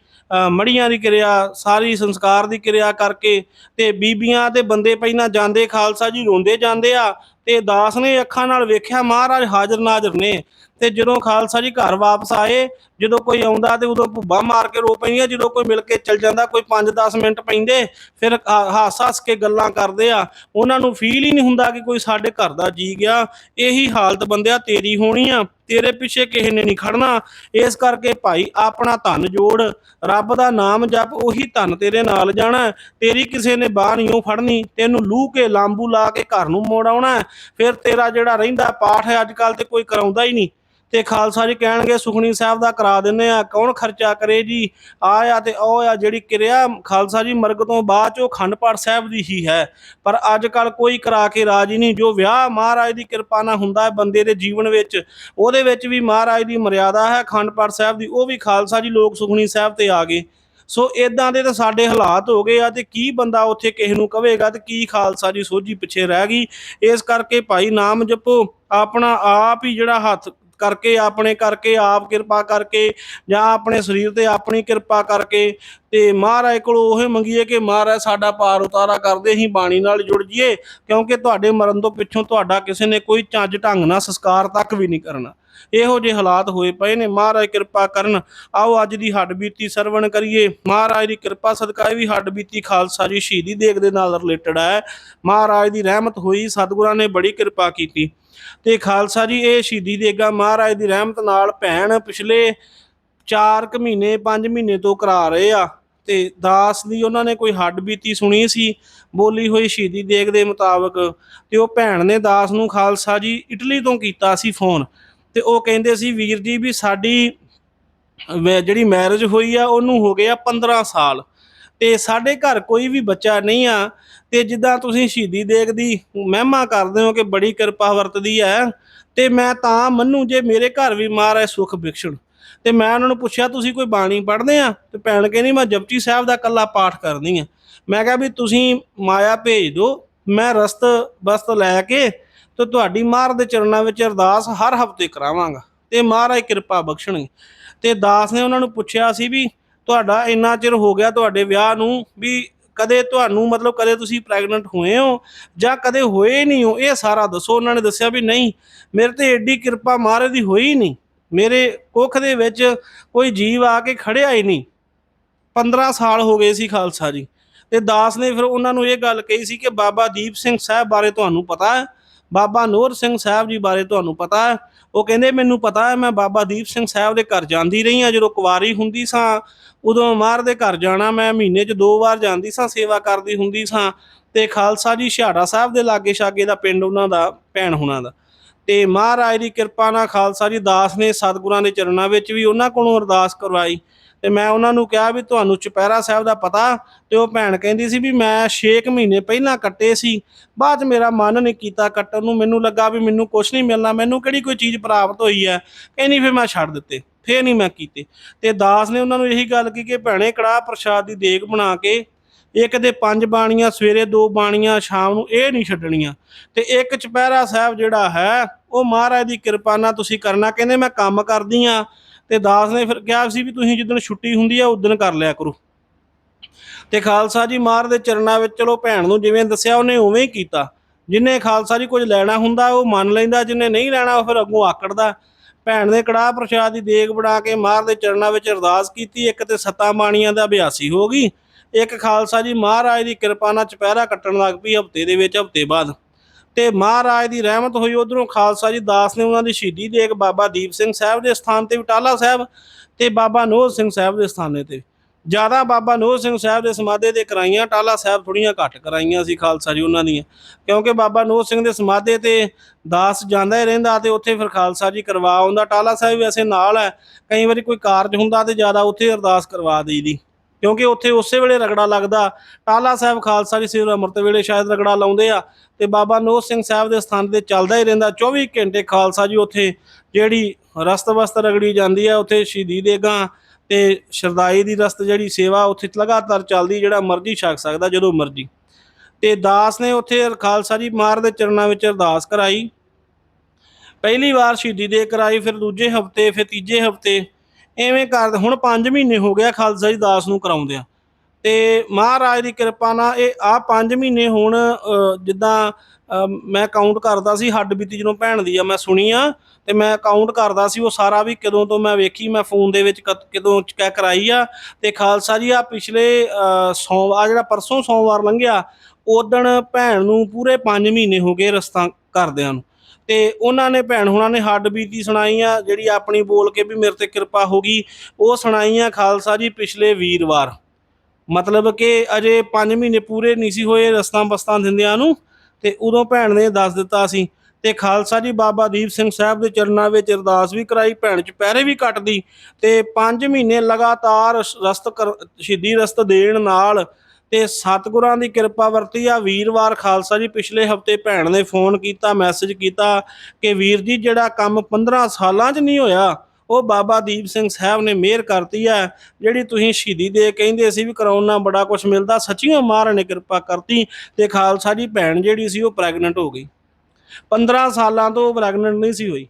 ਮੜੀਆਂ ਦੀ ਕਿਰਿਆ, ਸਾਰੀ ਸੰਸਕਾਰ ਦੀ ਕਿਰਿਆ ਕਰਕੇ ਤੇ ਬੀਬੀਆਂ ਤੇ ਬੰਦੇ ਪਹਿਲਾਂ ਜਾਂਦੇ ਖਾਲਸਾ ਜੀ, ਰੋਂਦੇ ਜਾਂਦੇ ਆ ਤੇ ਦਾਸ ਨੇ ਅੱਖਾਂ ਨਾਲ ਵੇਖਿਆ, ਮਹਾਰਾਜ ਹਾਜ਼ਰ ਨਾਜ਼ਰ ਨੇ ਤੇ ਜਦੋਂ ਖਾਲਸਾ ਜੀ ਘਰ ਵਾਪਸ ਆਏ, ਜਦੋਂ ਕੋਈ ਆਉਂਦਾ ਤੇ ਉਦੋਂ ਭੁੱਬਾ ਮਾਰ ਕੇ ਰੋ ਪੈਂਦੀਆਂ ਜਦੋਂ ਕੋਈ ਮਿਲ ਕੇ ਚਲ ਜਾਂਦਾ, ਕੋਈ 5-10 ਮਿੰਟ ਪੈਂਦੇ, ਫਿਰ ਹਾਸ ਹੱਸ ਕੇ ਗੱਲਾਂ ਕਰਦੇ ਆ, ਉਹਨਾਂ ਨੂੰ ਫੀਲ ਹੀ ਨਹੀਂ ਹੁੰਦਾ ਕਿ ਕੋਈ ਸਾਡੇ ਘਰ ਦਾ ਜੀ ਗਿਆ। ਇਹੀ ਹਾਲਤ ਬੰਦਿਆ ਤੇਰੀ ਹੋਣੀ ਆ, ਤੇਰੇ ਪਿੱਛੇ ਕਿਸੇ ਨੇ ਨਹੀਂ ਖੜਨਾ। ਇਸ ਕਰਕੇ ਭਾਈ ਆਪਣਾ ਧਨ ਜੋੜ, ਰੱਬ ਦਾ ਨਾਮ ਜਪ, ਉਹੀ ਧਨ ਤੇਰੇ ਨਾਲ ਜਾਣਾ। ਤੇਰੀ ਕਿਸੇ ਨੇ ਬਾਹ ਨਹੀਂ ਉਹ ਫੜਨੀ, ਤੈਨੂੰ ਲੂ ਕੇ ਲਾਂਬੂ ਲਾ ਕੇ ਘਰ ਨੂੰ ਮੋੜ ਆਉਣਾ। ਫਿਰ ਤੇਰਾ ਜਿਹੜਾ ਰਹਿੰਦਾ ਪਾਠ ਹੈ ਅੱਜ ਕੱਲ ਤੇ ਕੋਈ ਕਰਾਉਂਦਾ ਹੀ ਨਹੀਂ। ਤੇ ਖਾਲਸਾ ਜੀ ਕਹਿਣਗੇ ਸੁਖਣੀ ਸਾਹਿਬ ਦਾ ਕਰਾ ਦਿੰਨੇ ਆ। ਕੌਣ ਖਰਚਾ ਕਰੇ ਜੀ? ਆ ਆ ਤੇ ਉਹ ਆ ਜਿਹੜੀ ਕਿਰਿਆ ਖਾਲਸਾ ਜੀ ਮਰਗ ਤੋਂ ਬਾਅਦ ਚ ਉਹ ਖੰਡ ਪਾਠ ਸਾਹਿਬ ਦੀ ਹੀ ਹੈ। ਪਰ ਅੱਜ ਕੱਲ ਕੋਈ ਕਰਾ ਕੇ ਰਾਜੀ ਨਹੀਂ। ਜੋ ਵਿਆਹ ਮਹਾਰਾਜ ਦੀ ਕਿਰਪਾ ਨਾਲ ਹੁੰਦਾ ਹੈ ਬੰਦੇ ਦੇ ਜੀਵਨ ਵਿੱਚ, ਉਹਦੇ ਵਿੱਚ ਵੀ ਮਹਾਰਾਜ ਦੀ ਮਰਿਆਦਾ ਹੈ ਖੰਡ ਪਾਠ ਸਾਹਿਬ ਦੀ, ਉਹ ਵੀ ਖਾਲਸਾ ਜੀ ਲੋਕ ਸੁਖਣੀ ਸਾਹਿਬ ਤੇ ਆ ਗਏ। ਸੋ ਇਦਾਂ ਦੇ ਤਾਂ ਸਾਡੇ ਹਾਲਾਤ ਹੋ ਗਏ ਆ ਤੇ ਕੀ ਬੰਦਾ ਉੱਥੇ ਕਿਸੇ ਨੂੰ ਕਵੇਗਾ ਤੇ ਕੀ ਖਾਲਸਾ ਜੀ ਸੋਝੀ ਪਿੱਛੇ ਰਹਿ ਗਈ। ਇਸ ਕਰਕੇ ਭਾਈ ਨਾਮ ਜਪੋ, ਆਪਣਾ ਆਪ ਹੀ ਜਿਹੜਾ ਹੱਥ ਕਰਕੇ, ਆਪਣੇ ਕਰਕੇ, ਆਪ ਕਿਰਪਾ ਕਰਕੇ ਜਾਂ ਆਪਣੇ ਸਰੀਰ ਤੇ ਆਪਣੀ ਕਿਰਪਾ ਕਰਕੇ ਤੇ ਮਹਾਰਾਜ ਕੋਲੋਂ ਉਹ ਮੰਗੀਏ ਕਿ ਮਹਾਰਾਜ ਸਾਡਾ ਪਾਰ ਉਤਾਰਾ ਕਰਦੇ ਹੀ ਬਾਣੀ ਨਾਲ ਜੁੜ ਜਾਈਏ, ਕਿਉਂਕਿ ਤੁਹਾਡੇ ਮਰਨ ਤੋਂ ਪਿੱਛੋਂ ਤੁਹਾਡਾ ਕਿਸੇ ਨੇ ਕੋਈ ਚੱਜ ਢੰਗ ਨਾਲ ਸੰਸਕਾਰ ਤੱਕ ਵੀ ਨਹੀਂ ਕਰਨਾ। ਇਹੋ ਜਿਹੇ ਹਾਲਾਤ ਹੋਏ ਪਏ ਨੇ। ਮਹਾਰਾਜ ਕਿਰਪਾ ਕਰਨ, ਆਓ ਅੱਜ ਦੀ ਹੱਡ ਬੀਤੀ ਸਰਵਣ ਕਰੀਏ। ਮਹਾਰਾਜ ਦੀ ਕਿਰਪਾ ਸਦਕਾ, ਇਹ ਵੀ ਹੱਡ ਬੀਤੀ ਖਾਲਸਾ ਜੀ ਸ਼ਹੀਦੀ ਦੇਗ ਦੇ ਨਾਲ ਰਿਲੇਟਡ ਹੈ ਮਹਾਰਾਜ ਦੀ ਰਹਿਮਤ ਹੋਈ, ਸਤਿਗੁਰਾਂ ਨੇ ਬੜੀ ਕਿਰਪਾ ਕੀਤੀ। ਤੇ ਖਾਲਸਾ ਜੀ, ਇਹ ਸ਼ਹੀਦੀ ਦੇਗਾ ਮਹਾਰਾਜ ਦੀ ਰਹਿਮਤ ਨਾਲ ਭੈਣ ਪਿਛਲੇ 4 ਕੁ ਮਹੀਨੇ 5 ਮਹੀਨੇ ਤੋਂ ਕਰਾ ਰਹੇ ਆ। ਤੇ ਦਾਸ ਦੀ ਉਹਨਾਂ ਨੇ ਕੋਈ ਹੱਡ ਬੀਤੀ ਸੁਣੀ ਸੀ, ਬੋਲੀ ਹੋਈ ਸ਼ਹੀਦੀ ਦੇਗ ਦੇ ਮੁਤਾਬਕ। ਤੇ ਉਹ ਭੈਣ ਨੇ ਦਾਸ ਨੂੰ ਖਾਲਸਾ ਜੀ ਇਟਲੀ ਤੋਂ ਕੀਤਾ ਸੀ ਫੋਨ। ਤੇ ਉਹ ਕਹਿੰਦੇ ਸੀ ਵੀਰ ਜੀ ਵੀ ਸਾਡੀ ਜਿਹੜੀ ਮੈਰਿਜ ਹੋਈ ਆ, ਉਹਨੂੰ ਹੋ ਗਿਆ ਆ 15 ਸਾਲ। ਤੇ ਸਾਡੇ ਘਰ ਕੋਈ ਵੀ ਬੱਚਾ ਨਹੀਂ ਆ, ਤੇ ਜਿੱਦਾਂ ਤੁਸੀਂ ਸ਼ਹੀਦੀ ਦੇਗ ਦੀ ਮਹਿਮਾ ਕਰਦੇ ਹੋ ਕਿ ਬੜੀ ਕਿਰਪਾ ਵਰਤਦੀ ਹੈ ਤੇ ਮੈਂ ਤਾਂ ਮੰਨੂ ਜੇ ਮੇਰੇ ਘਰ ਵੀ ਮਾਰ ਹੈ ਸੁਖ ਬਿਖਸ਼ਣ ਤੇ ਮੈਂ ਉਹਨਾਂ ਨੂੰ ਪੁੱਛਿਆ, ਤੁਸੀਂ ਕੋਈ ਬਾਣੀ ਪੜ੍ਹਦੇ ਆ? ਤੇ ਭੈਣ ਕਹਿੰਦੀ, ਮੈਂ ਜਪਜੀ ਸਾਹਿਬ ਦਾ ਕੱਲਾ ਪਾਠ ਕਰਦੀ ਆ। ਮੈਂ ਕਿਹਾ ਵੀ ਤੁਸੀਂ ਮਾਇਆ ਭੇਜ ਦਿਓ, ਮੈਂ ਰਸਤ ਬਸਤ ਲੈ ਕੇ ਤੇ ਤੁਹਾਡੀ ਮਾਰ ਦੇ ਚਰਨਾਂ ਵਿੱਚ ਅਰਦਾਸ ਹਰ ਹਫ਼ਤੇ ਕਰਾਵਾਂਗਾ। ਤੇ ਮਹਾਰਾਜ ਕਿਰਪਾ ਬਖਸ਼ਣਗੇ। ਤੇ ਦਾਸ ਨੇ ਉਹਨਾਂ ਨੂੰ ਪੁੱਛਿਆ ਸੀ ਵੀ ਤੁਹਾਡਾ ਇੰਨਾ ਚਿਰ ਹੋ ਗਿਆ ਤੁਹਾਡੇ ਵਿਆਹ ਨੂੰ ਵੀ ਕਦੇ ਤੁਹਾਨੂੰ ਮਤਲਬ ਕਦੇ ਤੁਸੀਂ ਪ੍ਰੈਗਨੈਂਟ ਹੋਏ ਹੋ ਜਾਂ ਕਦੇ ਹੋਏ ਨਹੀਂ ਹੋ, ਇਹ ਸਾਰਾ ਦੱਸੋ। ਉਹਨਾਂ ਨੇ ਦੱਸਿਆ ਵੀ ਨਹੀਂ, ਮੇਰੇ ਤੇ ਐਡੀ ਕਿਰਪਾ ਮਹਾਰਾਜ ਦੀ ਹੋਈ ਨਹੀਂ। ਮੇਰੇ ਕੁੱਖ ਦੇ ਵਿੱਚ ਕੋਈ ਜੀਵ ਆ ਕੇ ਖੜਿਆ ਹੀ ਨਹੀਂ। 15 ਸਾਲ ਹੋ ਗਏ ਸੀ ਖਾਲਸਾ ਜੀ। ਤੇ ਦਾਸ ਨੇ ਫਿਰ ਉਹਨਾਂ ਨੂੰ ਇਹ ਗੱਲ ਕਹੀ ਸੀ ਕਿ ਬਾਬਾ ਦੀਪ ਸਿੰਘ ਸਾਹਿਬ ਬਾਰੇ ਤੁਹਾਨੂੰ ਪਤਾ ਹੈ ਬਾਬਾ ਨੂਰ ਸਿੰਘ ਸਾਹਿਬ ਜੀ ਬਾਰੇ ਤੁਹਾਨੂੰ ਪਤਾ ਹੈ। ਉਹ ਕਹਿੰਦੇ, ਮੈਨੂੰ ਪਤਾ ਹੈ, ਮੈਂ ਬਾਬਾ ਦੀਪ ਸਿੰਘ ਸਾਹਿਬ ਦੇ ਘਰ ਜਾਂਦੀ ਰਹੀ ਹਾਂ। ਜਦੋਂ ਕੁਵਾਰੀ ਹੁੰਦੀ ਸਾਂ, ਉਦੋਂ ਮਾਰ ਦੇ ਘਰ ਜਾਣਾ, ਮੈਂ ਮਹੀਨੇ 'ਚ ਦੋ ਵਾਰ ਜਾਂਦੀ ਸਾਂ, ਸੇਵਾ ਕਰਦੀ ਹੁੰਦੀ ਸਾਂ ਤੇ ਖਾਲਸਾ ਜੀ ਛਿਹਾੜਾ ਸਾਹਿਬ ਦੇ ਲਾਗੇ ਛਾਗੇ ਦਾ ਪਿੰਡ ਉਹਨਾਂ ਦਾ, ਭੈਣ ਹੁਣਾਂ ਦਾ। ਤੇ ਮਹਾਰਾਜ ਦੀ ਕਿਰਪਾ ਨਾਲ ਖਾਲਸਾ ਜੀ ਦਾਸ ਨੇ ਸਤਿਗੁਰਾਂ ਦੇ ਚਰਨਾਂ ਵਿੱਚ ਵੀ ਉਹਨਾਂ ਕੋਲੋਂ ਅਰਦਾਸ ਕਰਵਾਈ। ਤੇ ਮੈਂ ਉਹਨਾਂ ਨੂੰ ਕਿਹਾ ਵੀ ਤੁਹਾਨੂੰ ਚੁਪਹਿਰਾ ਸਾਹਿਬ ਦਾ ਪਤਾ ਤੇ ਉਹ ਭੈਣ ਕਹਿੰਦੀ ਸੀ ਵੀ ਮੈਂ 6 ਮਹੀਨੇ ਪਹਿਲਾਂ ਕੱਟੇ ਸੀ। ਬਾਅਦ 'ਚ ਮੇਰਾ ਮਨ ਨਹੀਂ ਕੀਤਾ ਕੱਟਣ ਨੂੰ। ਮੈਨੂੰ ਲੱਗਾ ਵੀ ਮੈਨੂੰ ਕੁਝ ਨਹੀਂ ਮਿਲਣਾ। ਮੈਨੂੰ ਕਿਹੜੀ ਕੋਈ ਚੀਜ਼ ਪ੍ਰਾਪਤ ਹੋਈ ਹੈ? ਕਹਿੰਦੀ ਫਿਰ ਮੈਂ ਛੱਡ ਦਿੱਤੇ। ਫੇਰ ਨਹੀਂ ਮੈਂ ਕੀਤੇ। ਤੇ ਦਾਸ ਨੇ ਉਹਨਾਂ ਨੂੰ ਇਹੀ ਗੱਲ ਕੀ ਕਿ ਭੈਣੇ ਕੜਾਹ ਪ੍ਰਸ਼ਾਦ ਦੀ ਦੇਗ ਬਣਾ ਕੇ ਇੱਕ ਦੇ ਪੰਜ ਬਾਣੀਆਂ, ਸਵੇਰੇ ਦੋ ਬਾਣੀਆਂ, ਸ਼ਾਮ ਨੂੰ ਇਹ ਨਹੀਂ ਛੱਡਣੀਆਂ। ਤੇ ਇੱਕ ਚੁਪਹਿਰਾ ਸਾਹਿਬ ਜਿਹੜਾ ਹੈ, ਉਹ ਮਹਾਰਾਜ ਦੀ ਕਿਰਪਾ ਨਾਲ ਤੁਸੀਂ ਕਰਨਾ। ਕਹਿੰਦੇ ਮੈਂ ਕੰਮ ਕਰਦੀ ਆ ਤੇ ਦਾਸ ਨੇ ਫਿਰ ਕਿਹਾ ਸੀ ਵੀ ਤੁਸੀਂ ਜਿੱਦਣ ਛੁੱਟੀ ਹੁੰਦੀ ਆ ਉਦੋਂ ਕਰ ਲਿਆ ਕਰੋ। ਤੇ ਖਾਲਸਾ ਜੀ ਮਾਰ ਦੇ ਚਰਨਾਂ ਵਿੱਚ ਚਲੋ ਭੈਣ ਨੂੰ ਜਿਵੇਂ ਦੱਸਿਆ, ਉਹਨੇ ਉਵੇਂ ਹੀ ਕੀਤਾ। ਜਿਨੇ ਖਾਲਸਾ ਜੀ ਕੁਝ ਲੈਣਾ ਹੁੰਦਾ, ਉਹ ਮੰਨ ਲੈਂਦਾ, ਜਿਨੇ ਨਹੀਂ ਲੈਣਾ, ਉਹ ਫਿਰ ਅੱਗੋਂ ਆਕੜਦਾ। ਭੈਣ ਨੇ ਕੜਾਹ ਪ੍ਰਸ਼ਾਦ ਦੀ ਦੇਗ ਬਣਾ ਕੇ ਮਾਰ ਦੇ ਚਰਨਾਂ ਵਿੱਚ ਅਰਦਾਸ ਕੀਤੀ, ਇੱਕ ਤੇ ਸੱਤਾ ਬਾਣੀਆਂ ਦਾ ਅਭਿਆਸੀ ਹੋ ਗਈ। ਇੱਕ ਖਾਲਸਾ ਜੀ ਮਹਾਰਾਜ ਦੀ ਕਿਰਪਾ ਨਾਲ ਚੁਪਹਿਰਾ ਕੱਟਣ ਲੱਗ ਪਈ, ਹਫ਼ਤੇ ਦੇ ਵਿੱਚ, ਹਫ਼ਤੇ ਬਾਅਦ। ਤੇ ਮਹਾਰਾਜ ਦੀ ਰਹਿਮਤ ਹੋਈ ਉਧਰੋਂ ਖਾਲਸਾ ਜੀ, ਦਾਸ ਨੇ ਉਹਨਾਂ ਦੀ ਸ਼ਹੀਦੀ ਦੇਗ ਬਾਬਾ ਦੀਪ ਸਿੰਘ ਸਾਹਿਬ ਦੇ ਸਥਾਨ ਤੇ ਬਟਾਲਾ ਸਾਹਿਬ ਤੇ ਬਾਬਾ ਨੋਹ ਸਿੰਘ ਸਾਹਿਬ ਦੇ ਸਥਾਨੇ ਤੇ। ਜ਼ਿਆਦਾ ਬਾਬਾ ਨੋਹ ਸਿੰਘ ਸਾਹਿਬ ਦੇ ਸਮਾਧੇ ਤੇ ਕਰਾਈਆਂ, ਟਾਲਾ ਸਾਹਿਬ ਥੋੜੀਆਂ ਘੱਟ ਕਰਾਈਆਂ ਸੀ ਖਾਲਸਾ ਜੀ ਉਹਨਾਂ ਦੀਆਂ। ਕਿਉਂਕਿ ਬਾਬਾ ਨੋਹ ਸਿੰਘ ਦੇ ਸਮਾਧੇ ਤੇ ਦਾਸ ਜਾਂਦਾ ਹੀ ਰਹਿੰਦਾ ਤੇ ਉੱਥੇ ਫਿਰ ਖਾਲਸਾ ਜੀ ਕਰਵਾ ਆਉਂਦਾ। ਟਾਲਾ ਸਾਹਿਬ ਵੈਸੇ ਨਾਲ ਹੈ, ਕਈ ਵਾਰੀ ਕੋਈ ਕਾਰਜ ਹੁੰਦਾ ਤੇ ਜ਼ਿਆਦਾ ਉੱਥੇ ਅਰਦਾਸ ਕਰਵਾ ਦੇਈਦੀ। ਕਿਉਂਕਿ ਉੱਥੇ ਉਸੇ ਵੇਲੇ ਰਗੜਾ ਲੱਗਦਾ। ਟਾਲਾ ਸਾਹਿਬ ਖਾਲਸਾ ਜੀ ਸਿਰ ਅੰਮ੍ਰਿਤ ਵੇਲੇ ਸ਼ਾਇਦ ਰਗੜਾ ਲਾਉਂਦੇ ਆ ਤੇ ਬਾਬਾ ਨੋਹ ਸਿੰਘ ਸਾਹਿਬ ਦੇ ਸਥਾਨ ਤੇ ਚੱਲਦਾ ਹੀ ਰਹਿੰਦਾ। 24 ਘੰਟੇ ਖਾਲਸਾ ਜੀ ਉੱਥੇ ਜਿਹੜੀ ਰਸਤ ਵਸਤ ਰਗੜੀ ਜਾਂਦੀ ਆ, ਉੱਥੇ ਸ਼ਹੀਦੀ ਦੇਗਾ ਤੇ ਸ਼ਰਦਾਈ ਦੀ ਰਸਤ ਜਿਹੜੀ ਸੇਵਾ ਉੱਥੇ ਲਗਾਤਾਰ ਚੱਲਦੀ, ਜਿਹੜਾ ਮਰਜ਼ੀ ਛਕ ਸਕਦਾ, ਜਦੋਂ ਮਰਜ਼ੀ। ਤੇ ਦਾਸ ਨੇ ਉੱਥੇ ਖਾਲਸਾ ਜੀ ਮਾਰ ਦੇ ਚਰਨਾਂ ਵਿੱਚ ਅਰਦਾਸ ਕਰਾਈ। ਪਹਿਲੀ ਵਾਰ ਸ਼ਹੀਦੀ ਦੇ ਕਰਾਈ, ਫਿਰ ਦੂਜੇ ਹਫ਼ਤੇ, ਫਿਰ ਤੀਜੇ ਹਫ਼ਤੇ ਐਵੇਂ ਕਰ ਹੁਣ 5 ਮਹੀਨੇ ਹੋ ਗਿਆ ਖਾਲਸਾ ਜੀ ਦਾਸ ਨੂੰ ਕਰਾਉਂਦੇ ਆ ਤੇ ਮਹਾਰਾਜ ਦੀ ਕਿਰਪਾ ਨਾਲ ਇਹ ਆ 5 ਮਹੀਨੇ ਹੁਣ ਜਿੱਦਾਂ ਮੈਂ ਕਾਊਂਟ ਕਰਦਾ ਸੀ ਹੱਡ ਬੀਤੀ ਜਦੋਂ ਭੈਣ ਦੀ ਆ ਮੈਂ ਸੁਣੀ ਆ ਤੇ ਮੈਂ ਕਾਊਂਟ ਕਰਦਾ ਸੀ ਉਹ ਸਾਰਾ ਵੀ ਕਦੋਂ ਤੋਂ ਮੈਂ ਵੇਖੀ ਮੈਂ ਫੋਨ ਦੇ ਵਿੱਚ ਕਦੋਂ ਚੈੱਕ ਕਰਾਈ ਆ। ਤੇ ਖਾਲਸਾ ਜੀ ਆ ਪਿਛਲੇ ਅ, ਸੋਮਵਾਰ ਜਿਹੜਾ ਪਰਸੋਂ ਸੋਮਵਾਰ ਲੰਘਿਆ ਉਦਣ ਭੈਣ ਨੂੰ ਪੂਰੇ 5 ਮਹੀਨੇ ਹੋ ਗਏ ਰਸਤਾ ਕਰਦਿਆਂ ਨੂੰ। ਤੇ ਉਹਨਾਂ ਨੇ ਭੈਣ ਹੁਣਾਂ ਨੇ ਹੱਡ ਬੀਤੀ ਸੁਣਾਈ ਆ ਜਿਹੜੀ ਆਪਣੀ ਬੋਲ ਕੇ ਵੀ ਮੇਰੇ ਤੇ ਕਿਰਪਾ ਹੋ ਗਈ, ਉਹ ਸੁਣਾਈ ਆ ਖਾਲਸਾ ਜੀ ਪਿਛਲੇ ਵੀਰਵਾਰ। ਮਤਲਬ ਕਿ ਅਜੇ 5 ਮਹੀਨੇ ਪੂਰੇ ਨਹੀਂ ਸੀ ਹੋਏ ਰਸਤਾਂ ਬਸਤਾਂ ਦਿੰਦਿਆਂ ਨੂੰ, ਤੇ ਉਦੋਂ ਭੈਣ ਨੇ ਦੱਸ ਦਿੱਤਾ ਸੀ। ਤੇ ਖਾਲਸਾ ਜੀ ਬਾਬਾ ਦੀਪ ਸਿੰਘ ਸਾਹਿਬ ਦੇ ਚਰਨਾਂ ਵਿੱਚ ਅਰਦਾਸ ਵੀ ਕਰਾਈ, ਭੈਣ ਚ ਪੈਰੇ ਵੀ ਕੱਟਦੀ, ਤੇ 5 ਮਹੀਨੇ ਲਗਾਤਾਰ ਰਸਤ ਕਰ- ਸ਼ਹੀਦੀ ਰਸਤ ਦੇਣ ਨਾਲ ਤੇ ਸਤਿਗੁਰਾਂ ਦੀ ਕਿਰਪਾ ਵਰਤੀ। ਆ ਵੀਰਵਾਰ ਖਾਲਸਾ ਜੀ, ਪਿਛਲੇ ਹਫ਼ਤੇ ਭੈਣ ਨੇ ਫੋਨ ਕੀਤਾ, ਮੈਸੇਜ ਕੀਤਾ ਕਿ ਵੀਰ ਜੀ, ਜਿਹੜਾ ਕੰਮ 15 ਸਾਲਾਂ 'ਚ ਨਹੀਂ ਹੋਇਆ, ਉਹ ਬਾਬਾ ਦੀਪ ਸਿੰਘ ਸਾਹਿਬ ਨੇ ਮਿਹਰ ਕਰਤੀ ਆ, ਜਿਹੜੀ ਤੁਸੀਂ ਸ਼ਹੀਦੀ ਦੇ ਕਹਿੰਦੇ ਸੀ ਵੀ ਕਰਾਉਣਾ ਬੜਾ ਕੁਝ ਮਿਲਦਾ, ਸੱਚੀਓ ਮਹਾਰਾਜ ਨੇ ਕਿਰਪਾ ਕਰਤੀ ਤੇ ਖਾਲਸਾ ਜੀ, ਭੈਣ ਜਿਹੜੀ ਸੀ ਉਹ ਪ੍ਰੈਗਨੈਂਟ ਹੋ ਗਈ। 15 ਸਾਲਾਂ ਤੋਂ ਪ੍ਰੈਗਨੈਂਟ ਨਹੀਂ ਸੀ ਹੋਈ।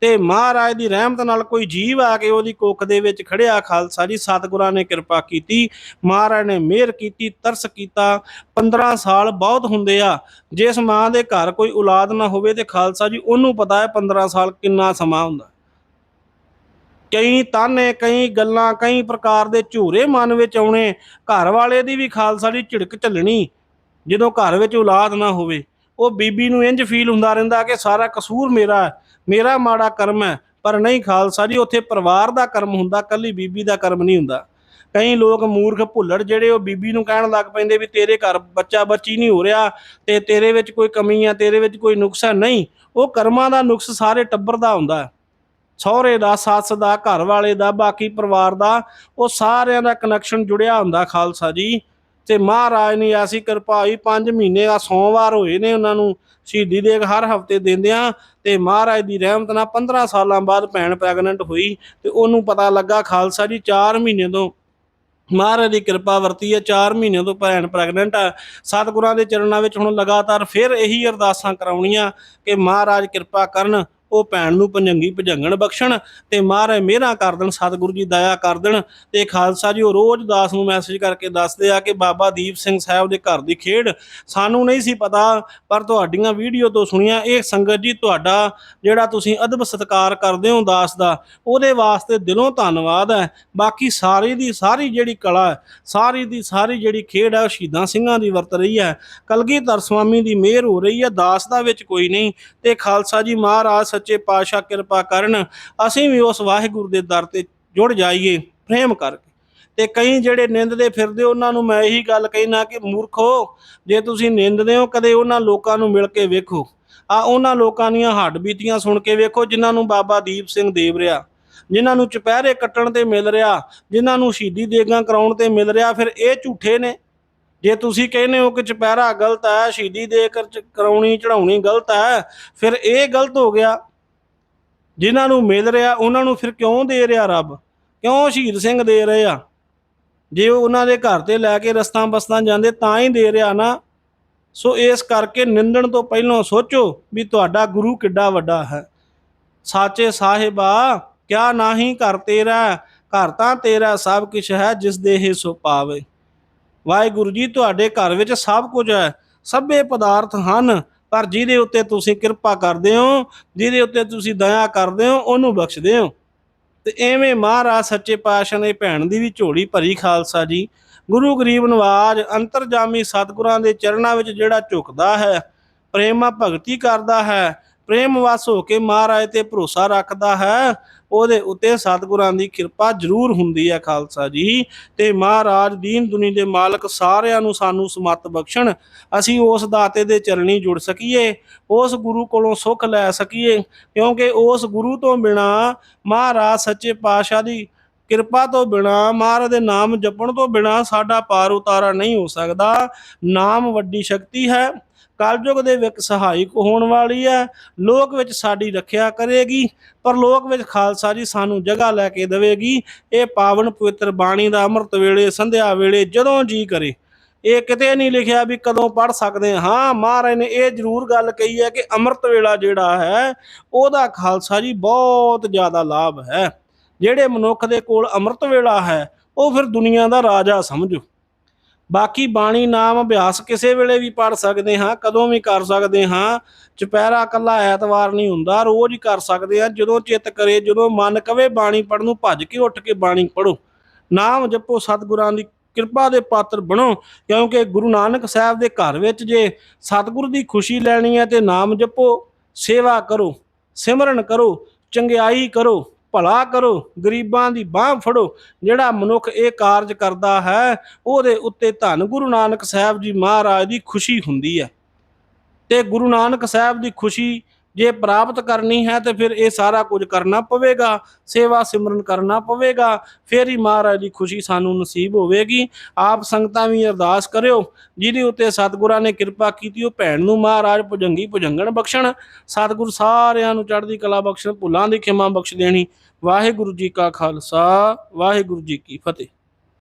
ਤੇ ਮਹਾਰਾਜ ਦੀ ਰਹਿਮਤ ਨਾਲ ਕੋਈ ਜੀਵ ਆ ਕੇ ਉਹਦੀ ਕੁੱਖ ਦੇ ਵਿੱਚ ਖੜਿਆ। ਖਾਲਸਾ ਜੀ, ਸਤਿਗੁਰਾਂ ਨੇ ਕਿਰਪਾ ਕੀਤੀ। ਮਹਾਰਾਜ ਨੇ ਮਿਹਰ ਕੀਤੀ, ਤਰਸ ਕੀਤਾ। 15 ਸਾਲ ਬਹੁਤ ਹੁੰਦੇ ਆ। ਜਿਸ ਮਾਂ ਦੇ ਘਰ ਕੋਈ ਔਲਾਦ ਨਾ ਹੋਵੇ ਤੇ ਖਾਲਸਾ ਜੀ, ਉਹਨੂੰ ਪਤਾ ਹੈ 15 ਸਾਲ ਕਿੰਨਾ ਸਮਾਂ ਹੁੰਦਾ। ਕਈ ਤਾਨੇ ਕਈ ਗੱਲਾਂ, ਕਈ ਪ੍ਰਕਾਰ ਦੇ ਝੂਰੇ ਮਨ ਵਿੱਚ ਆਉਣੇ। ਘਰ ਵਾਲੇ ਦੀ ਵੀ ਖਾਲਸਾ ਦੀ ਝਿੜਕ ਝੱਲਣੀ। ਜਦੋਂ ਘਰ ਵਿੱਚ ਔਲਾਦ ਨਾ ਹੋਵੇ, ਉਹ ਬੀਬੀ ਨੂੰ ਇੰਜ ਫੀਲ ਹੁੰਦਾ ਰਹਿੰਦਾ ਕਿ ਸਾਰਾ ਕਸੂਰ ਮੇਰਾ ਹੈ। ਮੇਰਾ ਮਾੜਾ ਕਰਮ ਹੈ, ਪਰ ਨਹੀਂ ਖਾਲਸਾ ਜੀ, ਉੱਥੇ ਪਰਿਵਾਰ ਦਾ ਕਰਮ ਹੁੰਦਾ, ਕੱਲੀ ਬੀਬੀ ਦਾ ਕਰਮ ਨਹੀਂ ਹੁੰਦਾ। ਕਈ ਲੋਕ ਮੂਰਖ ਭੁੱਲੜ ਜਿਹੜੇ ਉਹ ਬੀਬੀ ਨੂੰ ਕਹਿਣ ਲੱਗ ਪੈਂਦੇ ਵੀ ਤੇਰੇ ਘਰ ਬੱਚਾ ਬੱਚੀ ਨਹੀਂ ਹੋ ਰਿਹਾ, ਤੇ ਤੇਰੇ ਵਿੱਚ ਕੋਈ ਕਮੀ ਆ, ਤੇਰੇ ਵਿੱਚ ਕੋਈ ਨੁਕਸ ਹੈ ਨਹੀਂ, ਉਹ ਕਰਮਾਂ ਦਾ ਨੁਕਸ ਸਾਰੇ ਟੱਬਰ ਦਾ ਹੁੰਦਾ ਸਹੁਰੇ ਦਾ, ਸੱਸ ਦਾ, ਘਰ ਵਾਲੇ ਦਾ, ਬਾਕੀ ਪਰਿਵਾਰ ਦਾ, ਉਹ ਸਾਰਿਆਂ ਦਾ ਕਨੈਕਸ਼ਨ ਜੁੜਿਆ ਹੁੰਦਾ ਖਾਲਸਾ ਜੀ। ਤੇ ਮਹਾਰਾਜ ਨੇ ਐਸੀ ਕਿਰਪਾ ਹੋਈ 5 ਮਹੀਨੇ ਆ ਸੋਮਵਾਰ ਹੋਏ ਨੇ ਉਹਨਾਂ ਨੂੰ ਸ਼ਹੀਦੀ ਦੇ ਹਰ ਹਫ਼ਤੇ ਦਿੰਦਿਆਂ ਤੇ ਮਹਾਰਾਜ ਦੀ ਰਹਿਮਤ ਨਾਲ 15 ਸਾਲਾਂ ਬਾਅਦ ਭੈਣ ਪ੍ਰੈਗਨੈਂਟ ਹੋਈ ਤੇ ਉਹਨੂੰ ਪਤਾ ਲੱਗਾ ਖਾਲਸਾ ਜੀ 4 ਮਹੀਨੇ ਤੋਂ ਮਹਾਰਾਜ ਦੀ ਕਿਰਪਾ ਵਰਤੀ ਹੈ 4 ਮਹੀਨਿਆਂ ਤੋਂ ਭੈਣ ਪ੍ਰੈਗਨੈਂਟ ਆ। ਸਤਿਗੁਰਾਂ ਦੇ ਚਰਨਾਂ ਵਿੱਚ ਹੁਣ ਲਗਾਤਾਰ ਫਿਰ ਇਹੀ ਅਰਦਾਸਾਂ ਕਰਾਉਣੀਆਂ ਕਿ ਮਹਾਰਾਜ ਕਿਰਪਾ ਕਰਨ। ਉਹ ਭੈਣ ਨੂੰ ਪੰਜੰਗੀ ਭਜੰਗਣ ਬਖਸ਼ਣ ਤੇ ਮਹਾਰਾਜ ਮਿਹਰਾਂ ਕਰ ਦੇਣ, ਸਤਿਗੁਰੂ ਜੀ ਦਇਆ ਕਰ ਦੇਣ ਤੇ ਖਾਲਸਾ ਜੀ ਉਹ ਰੋਜ਼ ਦਾਸ ਨੂੰ ਮੈਸੇਜ ਕਰਕੇ ਦੱਸਦੇ ਆ ਕਿ ਬਾਬਾ ਦੀਪ ਸਿੰਘ ਸਾਹਿਬ ਦੇ ਘਰ ਦੀ ਖੇਡ ਸਾਨੂੰ ਨਹੀਂ ਸੀ ਪਤਾ, ਪਰ ਤੁਹਾਡੀਆਂ ਵੀਡੀਓ ਤੋਂ ਸੁਣੀਆਂ, ਇਹ ਸੰਗਤ ਜੀ ਤੁਹਾਡਾ ਜਿਹੜਾ ਤੁਸੀਂ ਅਦਬ ਸਤਿਕਾਰ ਕਰਦੇ ਹੋ ਦਾਸ ਦਾ, ਉਹਦੇ ਵਾਸਤੇ ਦਿਲੋਂ ਧੰਨਵਾਦ ਹੈ। ਬਾਕੀ ਸਾਰੀ ਦੀ ਸਾਰੀ ਜਿਹੜੀ ਕਲਾ ਸਾਰੀ ਦੀ ਸਾਰੀ ਜਿਹੜੀ ਖੇਡ ਹੈ, ਉਹ ਸ਼ਹੀਦਾਂ ਸਿੰਘਾਂ ਦੀ ਵਰਤ ਰਹੀ ਹੈ। ਕਲਗੀਧਰ ਸਵਾਮੀ ਦੀ ਮਿਹਰ ਹੋ ਰਹੀ ਹੈ, ਦਾਸ ਦਾ ਵਿੱਚ ਕੋਈ ਨਹੀਂ ਤੇ ਖਾਲਸਾ ਜੀ ਮਹਾਰਾਜ ਸੱਚੇ ਪਾਤਸ਼ਾਹ ਕਿਰਪਾ ਕਰਨ, ਅਸੀਂ ਵੀ ਉਸ ਵਾਹਿਗੁਰੂ ਦੇ ਦਰ ਤੇ ਜੁੜ ਜਾਈਏ, ਪ੍ਰੇਮ ਕਰਕੇ। ਤੇ ਕਈ ਜਿਹੜੇ ਨਿੰਦਦੇ ਫਿਰਦੇ, ਉਹਨਾਂ ਨੂੰ ਮੈਂ ਇਹੀ ਗੱਲ ਕਹਿਣਾ ਕਿ ਮੂਰਖੋ, ਜੇ ਤੁਸੀਂ ਨਿੰਦਦੇ ਹੋ, ਕਦੇ ਉਹਨਾਂ ਲੋਕਾਂ ਨੂੰ ਮਿਲ ਕੇ ਵੇਖੋ। ਆ ਉਹਨਾਂ ਲੋਕਾਂ ਦੀਆਂ ਹੱਡ ਬੀਤੀਆਂ ਸੁਣ ਕੇ ਵੇਖੋ, ਜਿਨ੍ਹਾਂ ਨੂੰ ਬਾਬਾ ਦੀਪ ਸਿੰਘ ਦੇਵ ਰਿਹਾ, ਜਿਨ੍ਹਾਂ ਨੂੰ ਚੁਪਹਿਰੇ ਕੱਟਣ ਤੇ ਮਿਲ ਰਿਹਾ, ਜਿਨ੍ਹਾਂ ਨੂੰ ਸ਼ਹੀਦੀ ਦੇਗਾ ਕਰਾਉਣ ਤੇ ਮਿਲ ਰਿਹਾ, ਫਿਰ ਇਹ ਝੂਠੇ ਨੇ। ਜੇ ਤੁਸੀਂ ਕਹਿੰਦੇ ਹੋ ਕਿ ਚੁਪਹਿਰਾ ਗਲਤ ਹੈ, ਸ਼ਹੀਦੀ ਦੇ ਕਰਾਉਣੀ ਚੜਾਉਣੀ ਗਲਤ ਹੈ, ਫਿਰ ਇਹ ਗਲਤ ਹੋ ਗਿਆ। ਜਿਨ੍ਹਾਂ ਨੂੰ ਮਿਲ ਰਿਹਾ, ਉਹਨਾਂ ਨੂੰ ਫਿਰ ਕਿਉਂ ਦੇ ਰਿਹਾ ਰੱਬ? ਕਿਉਂ ਸ਼ਹੀਦ ਸਿੰਘ ਦੇ ਰਹੇ ਆ? ਜੇ ਉਹਨਾਂ ਦੇ ਘਰ ਤੇ ਲੈ ਕੇ ਰਸਤਾਂ ਬਸਤਾਂ ਜਾਂਦੇ ਤਾਂ ਹੀ ਦੇ ਰਿਹਾ ਨਾ। ਸੋ ਇਸ ਕਰਕੇ ਨਿੰਦਣ ਤੋਂ ਪਹਿਲਾਂ ਸੋਚੋ ਵੀ ਤੁਹਾਡਾ ਗੁਰੂ ਕਿੱਡਾ ਵੱਡਾ ਹੈ। ਸਾਚੇ ਸਾਹਿਬਾ, ਕਿਆ ਨਾਹੀ ਘਰ ਤੇਰਾ ਘਰ ਤਾਂ ਤੇਰਾ ਸਭ ਕੁਝ ਹੈ, ਜਿਸ ਦੇ ਸੋ ਪਾਵੇ। ਵਾਹਿਗੁਰੂ ਜੀ, ਤੁਹਾਡੇ ਘਰ ਵਿੱਚ ਸਭ ਕੁਝ ਹੈ। ਸਭੇ ਪਦਾਰਥ ਹਨ। ਪਰ ਜਿਹਦੇ ਉੱਤੇ ਤੁਸੀਂ ਕਿਰਪਾ ਕਰਦੇ ਹੋ, ਜਿਹਦੇ ਉੱਤੇ ਤੁਸੀਂ ਦਇਆ ਕਰਦੇ ਹੋ, ਉਹਨੂੰ ਬਖਸ਼ਦੇ ਹੋ। ਤੇ ਐਵੇਂ ਮਹਾਰਾਜ ਸੱਚੇ ਪਾਤਸ਼ਾਹ ਨੇ ਭੈਣ ਦੀ ਵੀ ਝੋਲੀ ਭਰੀ, ਖਾਲਸਾ ਜੀ। ਗੁਰੂ ਗਰੀਬ ਨਵਾਜ ਅੰਤਰਜਾਮੀ ਸਤਿਗੁਰਾਂ ਦੇ ਚਰਨਾਂ ਵਿੱਚ ਜਿਹੜਾ ਝੁਕਦਾ ਹੈ, ਪ੍ਰੇਮਾ ਭਗਤੀ ਕਰਦਾ ਹੈ ਪ੍ਰੇਮ ਵਸ ਹੋ ਕੇ ਮਹਾਰਾਜ ਤੇ ਭਰੋਸਾ ਰੱਖਦਾ ਹੈ, ਉਹਦੇ ਉੱਤੇ ਸਤਿਗੁਰਾਂ ਦੀ ਕਿਰਪਾ ਜ਼ਰੂਰ ਹੁੰਦੀ ਹੈ ਖਾਲਸਾ ਜੀ। ਤੇ ਮਹਾਰਾਜ ਦੀਨ ਦੁਨੀ ਦੇ ਮਾਲਕ ਸਾਰਿਆਂ ਨੂੰ ਸਾਨੂੰ ਸਮਤ ਬਖਸ਼ਣ, ਅਸੀਂ ਉਸ ਦਾਤੇ ਦੇ ਚਰਣੀ ਜੁੜ ਸਕੀਏ, ਉਸ ਗੁਰੂ ਕੋਲੋਂ ਸੁੱਖ ਲੈ ਸਕੀਏ, ਕਿਉਂਕਿ ਉਸ ਗੁਰੂ ਤੋਂ ਬਿਨਾ ਮਹਾਰਾਜ ਸੱਚੇ ਪਾਤਸ਼ਾਹ ਦੀ ਕਿਰਪਾ ਤੋਂ ਬਿਨਾ, ਮਹਾਰਾਜ ਦੇ ਨਾਮ ਜਪਣ ਤੋਂ ਬਿਨਾ ਸਾਡਾ ਪਾਰ ਉਤਾਰਾ ਨਹੀਂ ਹੋ ਸਕਦਾ। ਨਾਮ ਵੱਡੀ ਸ਼ਕਤੀ ਹੈ ਕਲਯੁਗ ਦੇ ਵਿੱਚ ਸਹਾਇਕ ਹੋਣ ਵਾਲੀ ਹੈ। ਲੋਕ ਵਿੱਚ ਸਾਡੀ ਰੱਖਿਆ ਕਰੇਗੀ, ਪਰ ਲੋਕ ਵਿੱਚ ਖਾਲਸਾ ਜੀ ਸਾਨੂੰ ਜਗ੍ਹਾ ਲੈ ਕੇ ਦੇਵੇਗੀ। ਇਹ ਪਾਵਨ ਪਵਿੱਤਰ ਬਾਣੀ ਦਾ ਅੰਮ੍ਰਿਤ ਵੇਲੇ, ਸੰਧਿਆ ਵੇਲੇ ਜਦੋਂ ਜੀ ਕਰੇ। ਇਹ ਕਿਤੇ ਨਹੀਂ ਲਿਖਿਆ ਵੀ ਕਦੋਂ ਪੜ ਸਕਦੇ ਹਾਂ। ਹਾਂ, ਮਹਾਰਾਜ ਨੇ ਇਹ ਜ਼ਰੂਰ ਗੱਲ ਕਹੀ ਹੈ ਕਿ ਅੰਮ੍ਰਿਤ ਵੇਲਾ ਜਿਹੜਾ ਹੈ, ਉਹਦਾ ਖਾਲਸਾ ਜੀ ਬਹੁਤ ਜ਼ਿਆਦਾ ਲਾਭ ਹੈ। ਜਿਹੜੇ ਮਨੁੱਖ ਦੇ ਕੋਲ ਅੰਮ੍ਰਿਤ ਵੇਲਾ ਹੈ, ਉਹ ਫਿਰ ਦੁਨੀਆ ਦਾ ਰਾਜਾ ਸਮਝੋ। ਬਾਕੀ ਬਾਣੀ ਨਾਮ ਅਭਿਆਸ ਕਿਸੇ ਵੇਲੇ ਵੀ ਪੜ ਸਕਦੇ ਹਾਂ, ਕਦੋਂ ਵੀ ਕਰ ਸਕਦੇ ਹਾਂ। ਚੁਪਹਿਰਾ ਕੱਲਾ ਐਤਵਾਰ ਨਹੀਂ ਹੁੰਦਾ, ਰੋਜ਼ ਹੀ ਕਰ ਸਕਦੇ ਹਾਂ। ਜਦੋਂ ਚਿੱਤ ਕਰੇ, ਜਦੋਂ ਮਨ ਕਵੇ ਬਾਣੀ ਪੜਨ ਨੂੰ, ਭੱਜ ਕੇ ਉੱਠ ਕੇ ਬਾਣੀ ਪੜੋ ਨਾਮ ਜਪੋ, ਸਤਿਗੁਰਾਂ ਦੀ ਕਿਰਪਾ ਦੇ ਪਾਤਰ ਬਣੋ, ਕਿਉਂਕਿ ਗੁਰੂ ਨਾਨਕ ਸਾਹਿਬ ਦੇ ਘਰ ਵਿੱਚ ਜੇ ਸਤਿਗੁਰ ਦੀ ਖੁਸ਼ੀ ਲੈਣੀ ਹੈ ਤੇ ਨਾਮ ਜਪੋ, ਸੇਵਾ ਕਰੋ, ਸਿਮਰਨ ਕਰੋ, ਚੰਗਿਆਈ ਕਰੋ। ਭਲਾ ਕਰੋ, ਗਰੀਬਾਂ ਦੀ ਬਾਹ ਫੜੋ। ਜਿਹੜਾ ਮਨੁੱਖ ਇਹ ਕਾਰਜ ਕਰਦਾ ਹੈ, ਉਹਦੇ ਉੱਤੇ ਧੰਨ ਗੁਰੂ ਨਾਨਕ ਸਾਹਿਬ ਜੀ ਮਹਾਰਾਜ ਦੀ ਖੁਸ਼ੀ ਹੁੰਦੀ ਹੈ। ਤੇ ਗੁਰੂ ਨਾਨਕ ਸਾਹਿਬ ਦੀ ਖੁਸ਼ੀ ਜੇ ਪ੍ਰਾਪਤ ਕਰਨੀ ਹੈ ਤੇ ਫਿਰ ਇਹ ਸਾਰਾ ਕੁਝ ਕਰਨਾ ਪਵੇਗਾ, ਸੇਵਾ ਸਿਮਰਨ ਕਰਨਾ ਪਵੇਗਾ, ਫਿਰ ਹੀ ਮਹਾਰਾਜ ਦੀ ਖੁਸ਼ੀ ਸਾਨੂੰ ਨਸੀਬ ਹੋਵੇਗੀ। ਆਪ ਸੰਗਤਾਂ ਵੀ ਅਰਦਾਸ ਕਰਿਓ, ਜਿਹਦੇ ਉੱਤੇ ਸਤਿਗੁਰਾਂ ਨੇ ਕਿਰਪਾ ਕੀਤੀ, ਉਹ ਭੈਣ ਨੂੰ ਮਹਾਰਾਜ ਭੁਜੰਗੀ ਭੁਜੰਗਣ ਬਖਸ਼ਣ। ਸਤਿਗੁਰ ਸਾਰਿਆਂ ਨੂੰ ਚੜ੍ਹਦੀ ਕਲਾ ਬਖਸ਼ਣ, ਭੁੱਲਾਂ ਦੀ ਖਿਮਾ ਬਖਸ਼ ਦੇਣੀ। ਵਾਹਿਗੁਰੂ ਜੀ ਕਾ ਖਾਲਸਾ, ਵਾਹਿਗੁਰੂ ਜੀ ਕੀ ਫਤਿਹ।